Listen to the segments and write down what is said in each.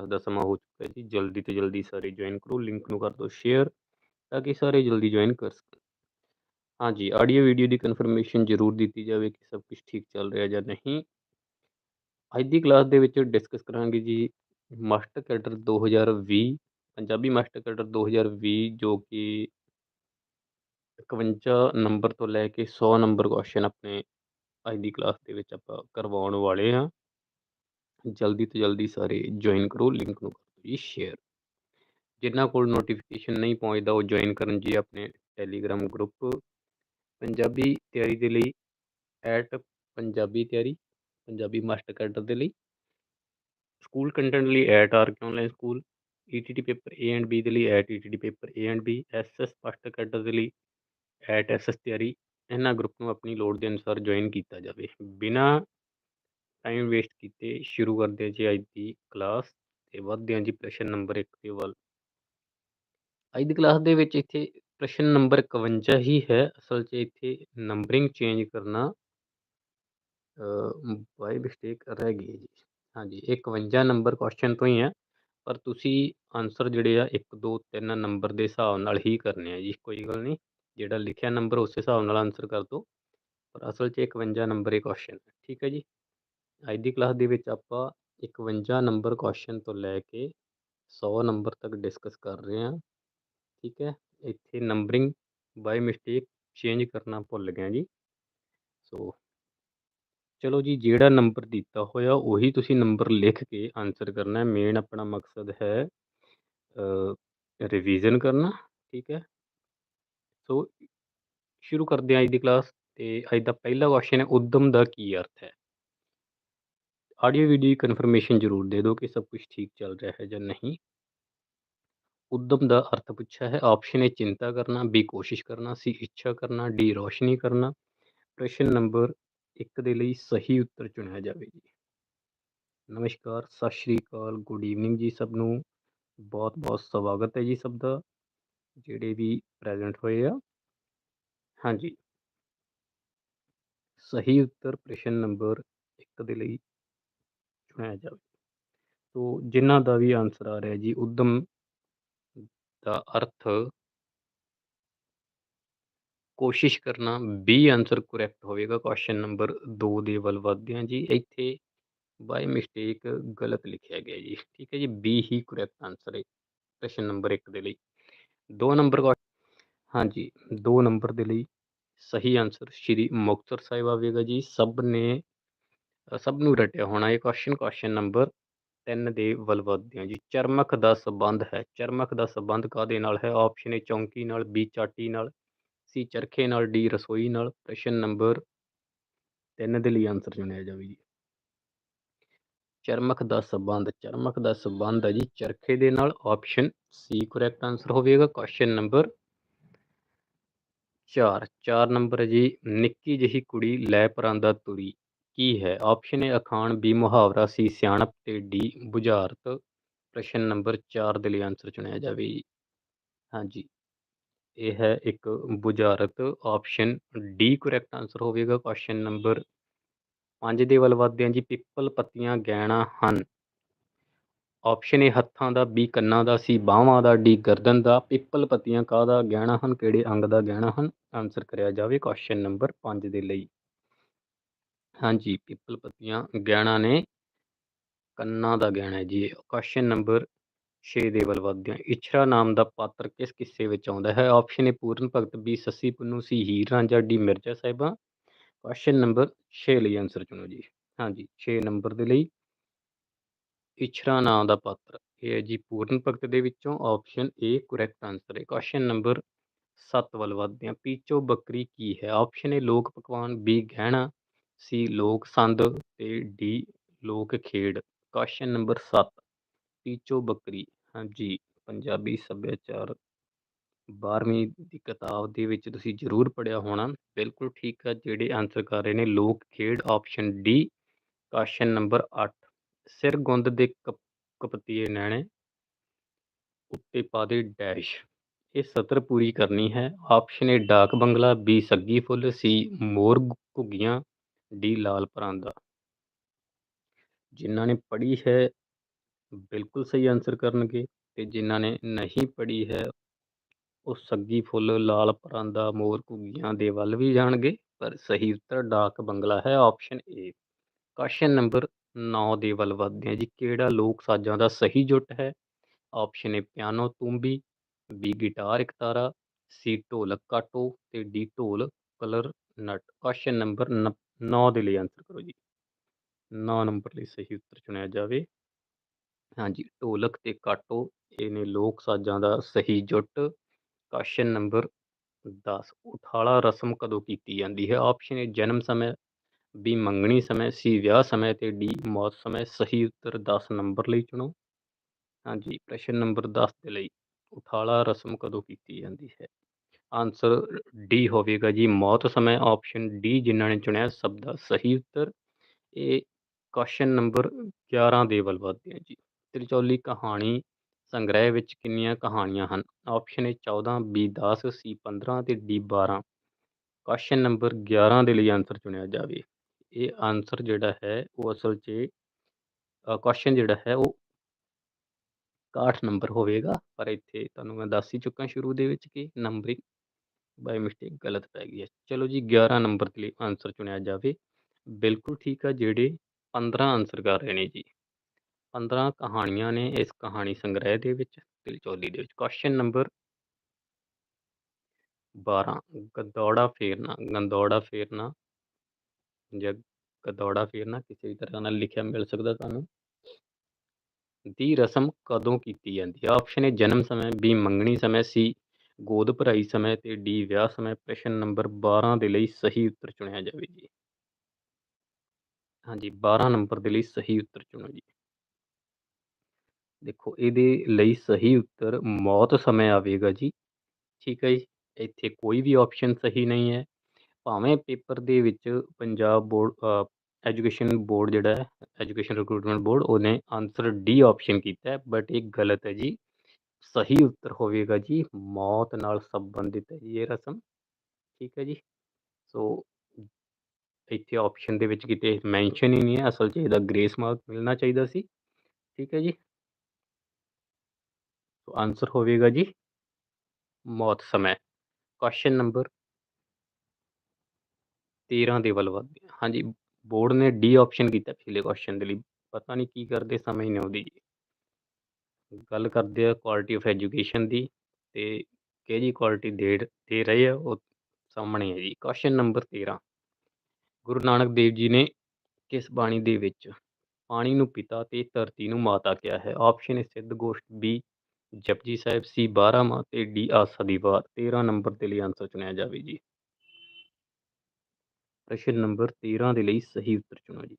Class ਦਾ ਸਮਾਂ ਹੋ ਚੁੱਕਾ ਹੈ ਜੀ। ਜਲਦੀ ਤੋਂ ਜਲਦੀ ਸਾਰੇ ਜੁਆਇਨ ਕਰੋ ਲਿੰਕ ਨੂੰ ਕਰ ਦਿਓ ਸ਼ੇਅਰ ਤਾਂ ਕਿ ਸਾਰੇ ਜਲਦੀ ਜੁਆਇਨ ਕਰ ਸਕਣ। ਹਾਂਜੀ ਆਡੀਓ ਵੀਡੀਓ ਦੀ ਕਨਫਰਮੇਸ਼ਨ ਜ਼ਰੂਰ ਦਿੱਤੀ ਜਾਵੇ ਕਿ ਸਭ ਕੁਝ ਠੀਕ ਚੱਲ ਰਿਹਾ ਜਾਂ ਨਹੀਂ। ਅੱਜ ਦੀ ਕਲਾਸ ਦੇ ਵਿੱਚ ਡਿਸਕਸ ਕਰਾਂਗੇ ਜੀ master cadre 2020 Punjabi master cadre 2020 ਜੋ ਕਿ 51 ਨੰਬਰ ਤੋਂ ਲੈ ਕੇ 100 ਨੰਬਰ ਕੁਐਸਚਨ ਆਪਣੇ ਅੱਜ ਦੀ ਕਲਾਸ ਦੇ ਵਿੱਚ ਆਪਾਂ ਕਰਵਾਉਣ ਵਾਲੇ ਹਾਂ। ਜਲਦੀ ਤੋਂ ਜਲਦੀ ਸਾਰੇ ਜੁਆਇਨ ਕਰੋ ਲਿੰਕ ਨੂੰ ਕਰੋ ਜੀ ਸ਼ੇਅਰ ਜਿਨ੍ਹਾਂ ਕੋਲ ਨੋਟੀਫਿਕੇਸ਼ਨ ਨਹੀਂ ਪਹੁੰਚਦਾ, ਉਹ ਜੁਆਇਨ ਕਰਨ ਜੀ ਆਪਣੇ ਟੈਲੀਗ੍ਰਾਮ ਗਰੁੱਪ ਪੰਜਾਬੀ ਤਿਆਰੀ ਦੇ ਲਈ ਐਟ ਪੰਜਾਬੀ ਤਿਆਰੀ, ਪੰਜਾਬੀ ਮਾਸਟਰ ਕੈਡਰ ਦੇ ਲਈ। ਸਕੂਲ ਕੰਟੈਂਟ ਲਈ at R K online school ETT paper A and B ਦੇ ਲਈ at ETT paper A and B SS master cadre ਦੇ ਲਈ ਐਟ ਐਸਐਸ ਤਿਆਰੀ। ਇਹਨਾਂ ਗਰੁੱਪ ਨੂੰ ਆਪਣੀ ਲੋੜ ਦੇ ਅਨੁਸਾਰ ਜੁਆਇਨ ਕੀਤਾ ਜਾਵੇ। ਬਿਨਾ ਟਾਈਮ ਵੇਸਟ ਕੀਤੇ, ਸ਼ੁਰੂ ਕਰਦੇ ਹਾਂ ਜੀ ਅੱਜ ਦੀ ਕਲਾਸ ਤੇ ਵੱਧਦੇ ਹਾਂ ਜੀ ਪ੍ਰਸ਼ਨ ਨੰਬਰ 1 ਦੇ ਵੱਲ। ਅੱਜ ਦੀ ਕਲਾਸ ਦੇ ਵਿੱਚ ਇੱਥੇ ਪ੍ਰਸ਼ਨ ਨੰਬਰ 51 ਹੀ ਹੈ, ਅਸਲ 'ਚ ਇੱਥੇ ਨੰਬਰਿੰਗ ਚੇਂਜ ਕਰਨਾ ਬਾਈ ਮਿਸਟੇਕ ਰਹਿ ਗਈ ਜੀ। ਹਾਂਜੀ ਇਹ 51 ਨੰਬਰ ਕੁਐਸਚਨ ਤੋਂ ਹੀ ਹੈ, ਪਰ ਤੁਸੀਂ ਆਨਸਰ ਜਿਹੜੇ ਆ 1 2 3 ਨੰਬਰ ਦੇ ਹਿਸਾਬ ਨਾਲ ਹੀ ਕਰਨੇ ਆ ਜੀ, ਕੋਈ ਗੱਲ ਨਹੀਂ। ਜਿਹੜਾ ਲਿਖਿਆ ਨੰਬਰ ਉਸ ਹਿਸਾਬ ਨਾਲ ਆਨਸਰ ਕਰ ਦਿਓ। ਪਰ ਅਸਲ 'ਚ 51 ਨੰਬਰ ਇਹ ਕੁਐਸਚਨ ਹੈ, ਠੀਕ ਹੈ ਜੀ? ਅੱਜ ਦੀ ਕਲਾਸ ਦੇ ਵਿੱਚ ਆਪਾਂ 51 ਨੰਬਰ ਕੁਐਸਚਨ ਤੋਂ ਲੈ ਕੇ 100 ਨੰਬਰ ਤੱਕ ਡਿਸਕਸ ਕਰ ਰਹੇ ਹਾਂ। ਠੀਕ ਹੈ? ਇੱਥੇ ਨੰਬਰਿੰਗ ਬਾਈ ਮਿਸਟੇਕ ਚੇਂਜ ਕਰਨਾ ਭੁੱਲ ਗਿਆ ਜੀ। ਸੋ ਚਲੋ ਜੀ, ਜਿਹੜਾ ਨੰਬਰ ਦਿੱਤਾ ਹੋਇਆ, ਉਹੀ ਤੁਸੀਂ ਨੰਬਰ ਲਿਖ ਕੇ ਆਨਸਰ ਕਰਨਾ ਮੇਨ ਆਪਣਾ ਮਕਸਦ ਹੈ ਰਿਵੀਜ਼ਨ ਕਰਨਾ। ਠੀਕ ਹੈ? ਸੋ ਸ਼ੁਰੂ ਕਰਦੇ ਹਾਂ ਅੱਜ ਦੀ ਕਲਾਸ ਤੇ ਅੱਜ ਦਾ ਪਹਿਲਾ ਕੁਐਸਚਨ ਹੈ, ਉਦਮ ਦਾ ਕੀ ਅਰਥ ਹੈ? ਆਡੀਓ ਵੀਡੀਓ ਕਨਫਰਮੇਸ਼ਨ ਜ਼ਰੂਰ ਦੇ ਦਿਓ ਕਿ ਸਭ ਕੁਝ ਠੀਕ ਚੱਲ ਰਿਹਾ ਹੈ ਜਾਂ ਨਹੀਂ। ਉਦਮ ਦਾ ਅਰਥ ਪੁੱਛਿਆ ਹੈ ਆਪਸ਼ਨ ਏ ਚਿੰਤਾ ਕਰਨਾ ਬੀ ਕੋਸ਼ਿਸ਼ ਕਰਨਾ ਸੀ ਇੱਛਾ ਕਰਨਾ ਡੀ ਰੋਸ਼ਨੀ ਕਰਨਾ। ਪ੍ਰਸ਼ਨ ਨੰਬਰ 1 ਦੇ ਲਈ ਸਹੀ ਉੱਤਰ ਚੁਣਿਆ ਜਾਵੇ ਜੀ। ਨਮਸਕਾਰ, ਸਤਿ ਸ਼੍ਰੀ ਅਕਾਲ ਗੁੱਡ ਈਵਨਿੰਗ ਜੀ ਸਭ ਨੂੰ। ਬਹੁਤ ਬਹੁਤ ਸਵਾਗਤ ਹੈ ਜੀ ਸਭ ਦਾ, ਜਿਹੜੇ ਵੀ ਪ੍ਰੈਜ਼ੈਂਟ ਹੋਏ ਆ। ਹਾਂਜੀ। ਸਹੀ ਉੱਤਰ ਪ੍ਰਸ਼ਨ ਨੰਬਰ 1 ਦੇ ਲਈ ਚੁਣਿਆ ਜਾਵੇ। ਤੋ ਜਿਨ੍ਹਾਂ ਦਾ ਵੀ ਆਨਸਰ ਆ ਰਿਹਾ ਜੀ, ਉਦਮ ਦਾ ਅਰਥ ਕੋਸ਼ਿਸ਼ ਕਰਨਾ ਬੀ ਆਨਸਰ ਕਰੈਕਟ ਹੋਵੇਗਾ। ਕੁਐਸਚਨ ਨੰਬਰ 2 ਦੇ ਵੱਲ ਵਧਦੇ ਹਾਂ ਜੀ। ਇੱਥੇ ਬਾਈ ਮਿਸਟੇਕ ਗਲਤ ਲਿਖਿਆ ਗਿਆ ਜੀ। ਠੀਕ ਹੈ ਜੀ ਬੀ ਹੀ ਕਰੈਕਟ ਆਨਸਰ ਹੈ ਪ੍ਰਸ਼ਨ ਨੰਬਰ 1 ਦੇ ਲਈ। 2 ਨੰਬਰ ਹਾਂਜੀ 2 ਨੰਬਰ ਦੇ ਲਈ ਸਹੀ ਆਨਸਰ ਸ਼੍ਰੀ ਮੁਕਤਸਰ ਸਾਹਿਬ ਆਵੇਗਾ ਜੀ। ਸਭ ਨੇ ਸਭ ਨੂੰ ਰਟਿਆ ਹੋਣਾ ਇਹ ਕੁਐਸਚਨ ਕੁਐਸਚਨ ਨੰਬਰ 3 ਦੇ ਵੱਲ ਵੱਧਦੇ ਹਾਂ ਜੀ। ਚਰਮਕ ਦਾ ਸੰਬੰਧ ਹੈ। ਚਰਮਕ ਦਾ ਸੰਬੰਧ ਕਾਦੇ ਨਾਲ ਹੈ? ਆਪਸ਼ਨ ਏ ਚੌਂਕੀ ਨਾਲ ਬੀ ਚਾਟੀ ਨਾਲ ਸੀ ਚਰਖੇ ਨਾਲ ਡੀ ਰਸੋਈ ਨਾਲ। ਪ੍ਰਸ਼ਨ ਨੰਬਰ 3 ਦੇ ਲਈ ਆਨਸਰ ਚੁਣਿਆ ਜਾਵੇ ਜੀ। ਚਰਮਕ ਦਾ ਸੰਬੰਧ, ਚਰਮਕ ਦਾ ਸੰਬੰਧ ਹੈ ਜੀ ਚਰਖੇ ਦੇ ਨਾਲ। ਆਪਸ਼ਨ ਸੀ ਕਰੈਕਟ ਆਨਸਰ ਹੋਵੇਗਾ। ਕੁਐਸਚਨ ਨੰਬਰ 4 4 ਨੰਬਰ ਹੈ ਜੀ, ਨਿੱਕੀ ਜਿਹੀ ਕੁੜੀ ਲੈ ਪਰਾਂਦਾ ਤੁਰੀ। ਕੀ ਹੈ? ਆਪਸ਼ਨ ਏ ਅਖਾਣ ਬੀ ਮੁਹਾਵਰਾ ਸੀ ਸਿਆਣਪ ਤੇ ਡੀ ਬੁਝਾਰਤ। ਪ੍ਰਸ਼ਨ ਨੰਬਰ 4 ਦੇ ਲਈ ਆਨਸਰ ਚੁਣਿਆ ਜਾਵੇ ਜੀ। ਹਾਂਜੀ। ਇਹ ਹੈ ਇੱਕ ਬੁਝਾਰਤ। ਆਪਸ਼ਨ ਡੀ ਕਰੈਕਟ ਆਨਸਰ ਹੋਵੇਗਾ। ਕੁਐਸਚਨ ਨੰਬਰ 5 ਦੇ ਵੱਲ ਵਧਦੇ ਹਾਂ ਜੀ। ਪਿੱਪਲ ਪੱਤੀਆਂ ਗਹਿਣਾ ਹਨ। ਆਪਸ਼ਨ ਏ ਹੱਥਾਂ ਦਾ ਬੀ ਕੰਨਾਂ ਦਾ ਸੀ ਬਾਹਾਂ ਦਾ ਡੀ ਗਰਦਨ ਦਾ। ਪਿੱਪਲ ਪੱਤੀਆਂ ਕਾਹਦਾ ਗਹਿਣਾ ਹਨ? ਕਿਹੜੇ ਅੰਗ ਦਾ ਗਹਿਣਾ ਹਨ? ਆਨਸਰ ਕਰਿਆ ਜਾਵੇ। ਕੁਐਸਚਨ ਨੰਬਰ 5 ਦੇ ਲਈ। ਹਾਂਜੀ ਪਿੱਪਲ ਪੱਤੀਆਂ ਗਹਿਣਾ ਨੇ। ਕੰਨਾਂ ਦਾ ਗਹਿਣਾ ਹੈ ਜੀ ਕੁਐਸਚਨ ਨੰਬਰ 6 ਦੇ ਵੱਲ ਵਧਦੇ ਹਾਂ ਇਛਰਾ ਨਾਮ ਦਾ ਪਾਤਰ ਕਿਸ ਕਿੱਸੇ ਵਿੱਚ ਆਉਂਦਾ ਹੈ? Option A Puran Bhagat B Sassi Punnu C Heer Ranjha D Mirza Sahiban. Question number 6 ਲਈ ਆਨਸਰ ਚੁਣੋ ਜੀ। ਹਾਂਜੀ 6 ਨੰਬਰ ਦੇ ਲਈ ਇਛਰਾ ਨਾਮ ਦਾ ਪਾਤਰ। ਇਹ ਹੈ ਜੀ ਪੂਰਨ ਭਗਤ ਦੇ ਵਿੱਚੋਂ ਆਪਸ਼ਨ ਏ ਕਰੈਕਟ ਆਨਸਰ ਹੈ। ਕੁਐਸਚਨ ਨੰਬਰ 7 ਵੱਲ ਵਧਦੇ ਹਾਂ ਪੀਚੋ ਬੱਕਰੀ ਕੀ ਹੈ? ਆਪਸ਼ਨ ਏ ਲੋਕ ਪਕਵਾਨ ਬੀ ਗਹਿਣਾ। ਸੀ ਲੋਕ ਸੰਦ ਤੇ ਡੀ ਲੋਕ ਖੇਡ ਕੁਐਸਚਨ ਨੰਬਰ 7 ਪੀਚੋ ਬੱਕਰੀ, ਹਾਂਜੀ, ਪੰਜਾਬੀ ਸੱਭਿਆਚਾਰ 12ਵੀਂ ਦੀ ਕਿਤਾਬ ਦੇ ਵਿੱਚ ਤੁਸੀਂ ਜ਼ਰੂਰ ਪੜਿਆ ਹੋਣਾ, ਬਿਲਕੁਲ ਠੀਕ ਆ, ਜਿਹੜੇ ਆਨਸਰ ਕਰ ਰਹੇ ਨੇ ਲੋਕ ਖੇਡ ਆਪਸ਼ਨ ਡੀ ਕੁਐਸਚਨ ਨੰਬਰ 8 ਸਿਰ ਗੁੰਦ ਦੇ ਕਪਤੀਏ ਨੈਣੇ ਉੱਤੇ ਪਾ ਦੇ ਡੈਸ਼ ਇਹ ਸਤਰ ਪੂਰੀ ਕਰਨੀ ਹੈ ਆਪਸ਼ਨ ਏ ਡਾਕ ਬੰਗਲਾ ਬੀ ਸੱਗੀ ਫੁੱਲ ਸੀ ਮੋਰ ਘੁੱਗੀਆਂ ਡੀ ਲਾਲ ਪਰਾਂਦਾ ਜਿਨ੍ਹਾਂ ਨੇ ਪੜ੍ਹੀ ਹੈ, ਬਿਲਕੁਲ ਸਹੀ ਆਨਸਰ ਕਰਨਗੇ ਤੇ ਜਿਨ੍ਹਾਂ ਨੇ ਨਹੀਂ ਪੜ੍ਹੀ ਹੈ, ਉਹ ਸੱਗੀ ਫੁੱਲ ਲਾਲ ਪਰਾਂਦਾ ਮੋਰ ਘੁੱਗੀਆਂ ਦੇ ਵੱਲ ਵੀ ਜਾਣਗੇ, ਪਰ ਸਹੀ ਉੱਤਰ ਡਾਕ ਬੰਗਲਾ ਹੈ ਆਪਸ਼ਨ ਏ ਕੁਐਸਚਨ ਨੰਬਰ 9 ਦੇ ਵੱਲ ਵਧਦੇ ਹਾਂ ਜੀ, ਕਿਹੜਾ ਲੋਕ ਸਾਜ਼ਾਂ ਦਾ ਸਹੀ ਜੁੱਟ ਹੈ? ਆਪਸ਼ਨ ਏ ਪਿਆਨੋ ਤੂੰਬੀ ਬੀ ਗਿਟਾਰ ਇਕਤਾਰਾ ਸੀ ਢੋਲਕ ਕਾਟੋ ਤੇ ਡੀ ਢੋਲ ਕਲਰ ਨਟ। ਕੁਐਸਚਨ ਨੰਬਰ 9 ਦੇ ਲਈ ਆਨਸਰ ਕਰੋ ਜੀ। 9 ਨੰਬਰ ਲਈ ਸਹੀ ਉੱਤਰ ਚੁਣਿਆ ਜਾਵੇ। ਹਾਂਜੀ, ਢੋਲਕ ਤੇ ਕਾਟੋ, ਇਹ ਨੇ ਲੋਕ ਸਾਜ਼ਾਂ ਦਾ ਸਹੀ ਜੁੱਟ। ਕੁਐਸਚਨ ਨੰਬਰ 10 ਉਠਾਲਾ ਰਸਮ ਕਦੋਂ ਕੀਤੀ ਜਾਂਦੀ ਹੈ? ਆਪਸ਼ਨ ਏ ਜਨਮ ਸਮੇਂ। ਬੀ ਮੰਗਣੀ ਸਮੇਂ। ਸੀ ਵਿਆਹ ਸਮੇਂ ਤੇ ਡੀ ਮੌਤ ਸਮੇਂ। ਸਹੀ ਉੱਤਰ 10 ਨੰਬਰ ਲਈ ਚੁਣੋ। ਹਾਂਜੀ, ਪ੍ਰਸ਼ਨ ਨੰਬਰ 10 ਦੇ ਲਈ ਉਠਾਲਾ ਰਸਮ ਕਦੋਂ ਕੀਤੀ ਜਾਂਦੀ ਹੈ? ਆਨਸਰ ਡੀ ਹੋਵੇਗਾ ਜੀ। ਮੌਤ ਸਮੇਂ ਆਪਸ਼ਨ ਡੀ, ਜਿਨ੍ਹਾਂ ਨੇ ਚੁਣਿਆ ਸਭ ਦਾ ਸਹੀ ਉੱਤਰ। ਇਹ ਕੁਐਸਚਨ ਨੰਬਰ 11 ਦੇ ਵੱਲ ਵਧਦੇ ਹਾਂ ਜੀ। ਤ੍ਰਿਚੌਲੀ ਕਹਾਣੀ ਸੰਗ੍ਰਹਿ ਵਿੱਚ ਕਿੰਨੀਆਂ ਕਹਾਣੀਆਂ ਹਨ? ਆਪਸ਼ਨ ਏ 14 ਬੀ 10 ਸੀ 15 ਤੇ ਡੀ 12 ਕੁਐਸਚਨ ਨੰਬਰ 11 ਦੇ ਲਈ ਆਨਸਰ ਚੁਣਿਆ ਜਾਵੇ। ਇਹ ਆਨਸਰ ਜਿਹੜਾ ਹੈ, ਉਹ ਅਸਲ 'ਚ ਕੁਐਸਚਨ ਜਿਹੜਾ ਹੈ, ਉਹ 61 ਨੰਬਰ ਹੋਵੇਗਾ। ਪਰ ਇੱਥੇ ਤੁਹਾਨੂੰ ਮੈਂ ਦੱਸ ਹੀ ਚੁੱਕਾ ਸ਼ੁਰੂ ਦੇ ਵਿੱਚ ਕਿ ਨੰਬਰਿੰਗ ਬਾਈ ਮਿਸਟੇਕ, ਗਲਤ ਪੈ ਗਈ ਹੈ। ਚਲੋ ਜੀ 11 ਨੰਬਰ ਦੇ ਲਈ ਆਨਸਰ ਚੁਣਿਆ ਜਾਵੇ। ਬਿਲਕੁਲ ਠੀਕ ਆ, ਜਿਹੜੇ 15 ਆਨਸਰ ਕਰ ਰਹੇ ਨੇ ਜੀ। 15 ਕਹਾਣੀਆਂ ਨੇ ਇਸ ਕਹਾਣੀ ਸੰਗ੍ਰਹਿ ਦੇ ਵਿੱਚ ਤਿਲਚੌਲੀ ਦੇ ਵਿੱਚ। ਕੁਐਸਚਨ ਨੰਬਰ 12 ਗਦੌੜਾ ਫੇਰਨਾ, ਗੰਦੌੜਾ ਫੇਰਨਾ ਜਾਂ ਗਦੌੜਾ ਫੇਰਨਾ ਕਿਸੇ ਵੀ ਤਰ੍ਹਾਂ ਨਾਲ ਲਿਖਿਆ ਮਿਲ ਸਕਦਾ ਤੁਹਾਨੂੰ। ਦੀ ਰਸਮ ਕਦੋਂ ਕੀਤੀ ਜਾਂਦੀ ਹੈ? ਆਪਸ਼ਨ ਏ ਜਨਮ ਸਮੇਂ ਬੀ ਮੰਗਣੀ ਸਮੇਂ ਸੀ ਗੋਦ ਭਰਾਈ ਸਮੇਂ ਤੇ ਡੀ ਵਿਆਹ ਸਮੇਂ ਪ੍ਰਸ਼ਨ ਨੰਬਰ 12 ਦੇ ਲਈ ਸਹੀ ਉੱਤਰ ਚੁਣਿਆ ਜਾਵੇ ਜੀ। ਹਾਂਜੀ 12 ਨੰਬਰ ਦੇ ਲਈ ਸਹੀ ਉੱਤਰ ਚੁਣੋ ਜੀ। ਦੇਖੋ, ਇਹਦੇ ਲਈ ਸਹੀ ਉੱਤਰ ਮੌਤ ਸਮੇਂ ਆਵੇਗਾ ਜੀ। ਠੀਕ ਹੈ ਜੀ, ਇੱਥੇ ਕੋਈ ਵੀ ਆਪਸ਼ਨ ਸਹੀ ਨਹੀਂ ਹੈ। ਭਾਵੇਂ ਪੇਪਰ ਦੇ ਵਿੱਚ ਪੰਜਾਬ ਬੋਰਡ ਐਜੂਕੇਸ਼ਨ ਬੋਰਡ ਜਿਹੜਾ ਹੈ, ਐਜੂਕੇਸ਼ਨ ਰਿਕਰੂਟਮੈਂਟ ਬੋਰਡ, ਉਹਨੇ ਆਨਸਰ ਡੀ ਆਪਸ਼ਨ ਕੀਤਾ ਬਟ ਇਹ ਗਲਤ ਹੈ ਜੀ। ਸਹੀ ਉੱਤਰ ਹੋਵੇਗਾ ਜੀ, ਮੌਤ ਨਾਲ ਸੰਬੰਧਿਤ ਹੈ ਜੀ ਇਹ ਰਸਮ, ਠੀਕ ਹੈ ਜੀ। ਸੋ ਇੱਥੇ ਆਪਸ਼ਨ ਦੇ ਵਿੱਚ ਕਿਤੇ ਮੈਂਸ਼ਨ ਹੀ ਨਹੀਂ ਹੈ, ਅਸਲ 'ਚ ਇਹਦਾ ਗ੍ਰੇਸ ਮਾਰਕ ਮਿਲਣਾ ਚਾਹੀਦਾ ਸੀ, ਠੀਕ ਹੈ ਜੀ। ਸੋ ਆਨਸਰ ਹੋਵੇਗਾ ਜੀ, ਮੌਤ ਸਮੇਂ ਕੁਐਸਚਨ ਨੰਬਰ 13 ਦੇ ਵੱਲ ਵਧਦੇ ਹਾਂ ਹਾਂਜੀ ਬੋਰਡ ਨੇ ਡੀ ਆਪਸ਼ਨ ਕੀਤਾ ਪਿਛਲੇ ਕੁਐਸਚਨ ਦੇ ਲਈ, ਪਤਾ ਨਹੀਂ ਕੀ ਕਰਦੇ ਸਮਝ ਨਹੀਂ ਆਉਂਦੀ ਜੀ। ਗੱਲ ਕਰਦੇ ਆ ਕੁਆਲਿਟੀ ਆਫ ਐਜੂਕੇਸ਼ਨ ਦੀ, ਤੇ ਕਿਹੜੀ ਕੁਆਲਿਟੀ ਦੇ ਦੇ ਰਹੇ ਆ, ਉਹ ਸਾਹਮਣੇ ਹੈ ਜੀ। ਕੁਐਸਚਨ ਨੰਬਰ 13 ਗੁਰੂ ਨਾਨਕ ਦੇਵ ਜੀ ਨੇ ਕਿਸ ਬਾਣੀ ਦੇ ਵਿੱਚ ਪਾਣੀ ਨੂੰ ਪਿਤਾ ਤੇ ਧਰਤੀ ਨੂੰ ਮਾਤਾ ਕਿਹਾ ਹੈ? ਆਪਸ਼ਨ ਹੈ ਸਿੱਧ ਗੋਸ਼ਟ। ਬੀ ਜਪਜੀ ਸਾਹਿਬ। ਸੀ 12 ਮਾ ਤੇ ਡੀ ਆਸਾ ਦੀ ਵਾਰ। 13 ਨੰਬਰ ਦੇ ਲਈ ਆਨਸਰ ਚੁਣਿਆ ਜਾਵੇ ਜੀ। ਪ੍ਰਸ਼ਨ ਨੰਬਰ 13 ਦੇ ਲਈ ਸਹੀ ਉੱਤਰ ਚੁਣੋ ਜੀ।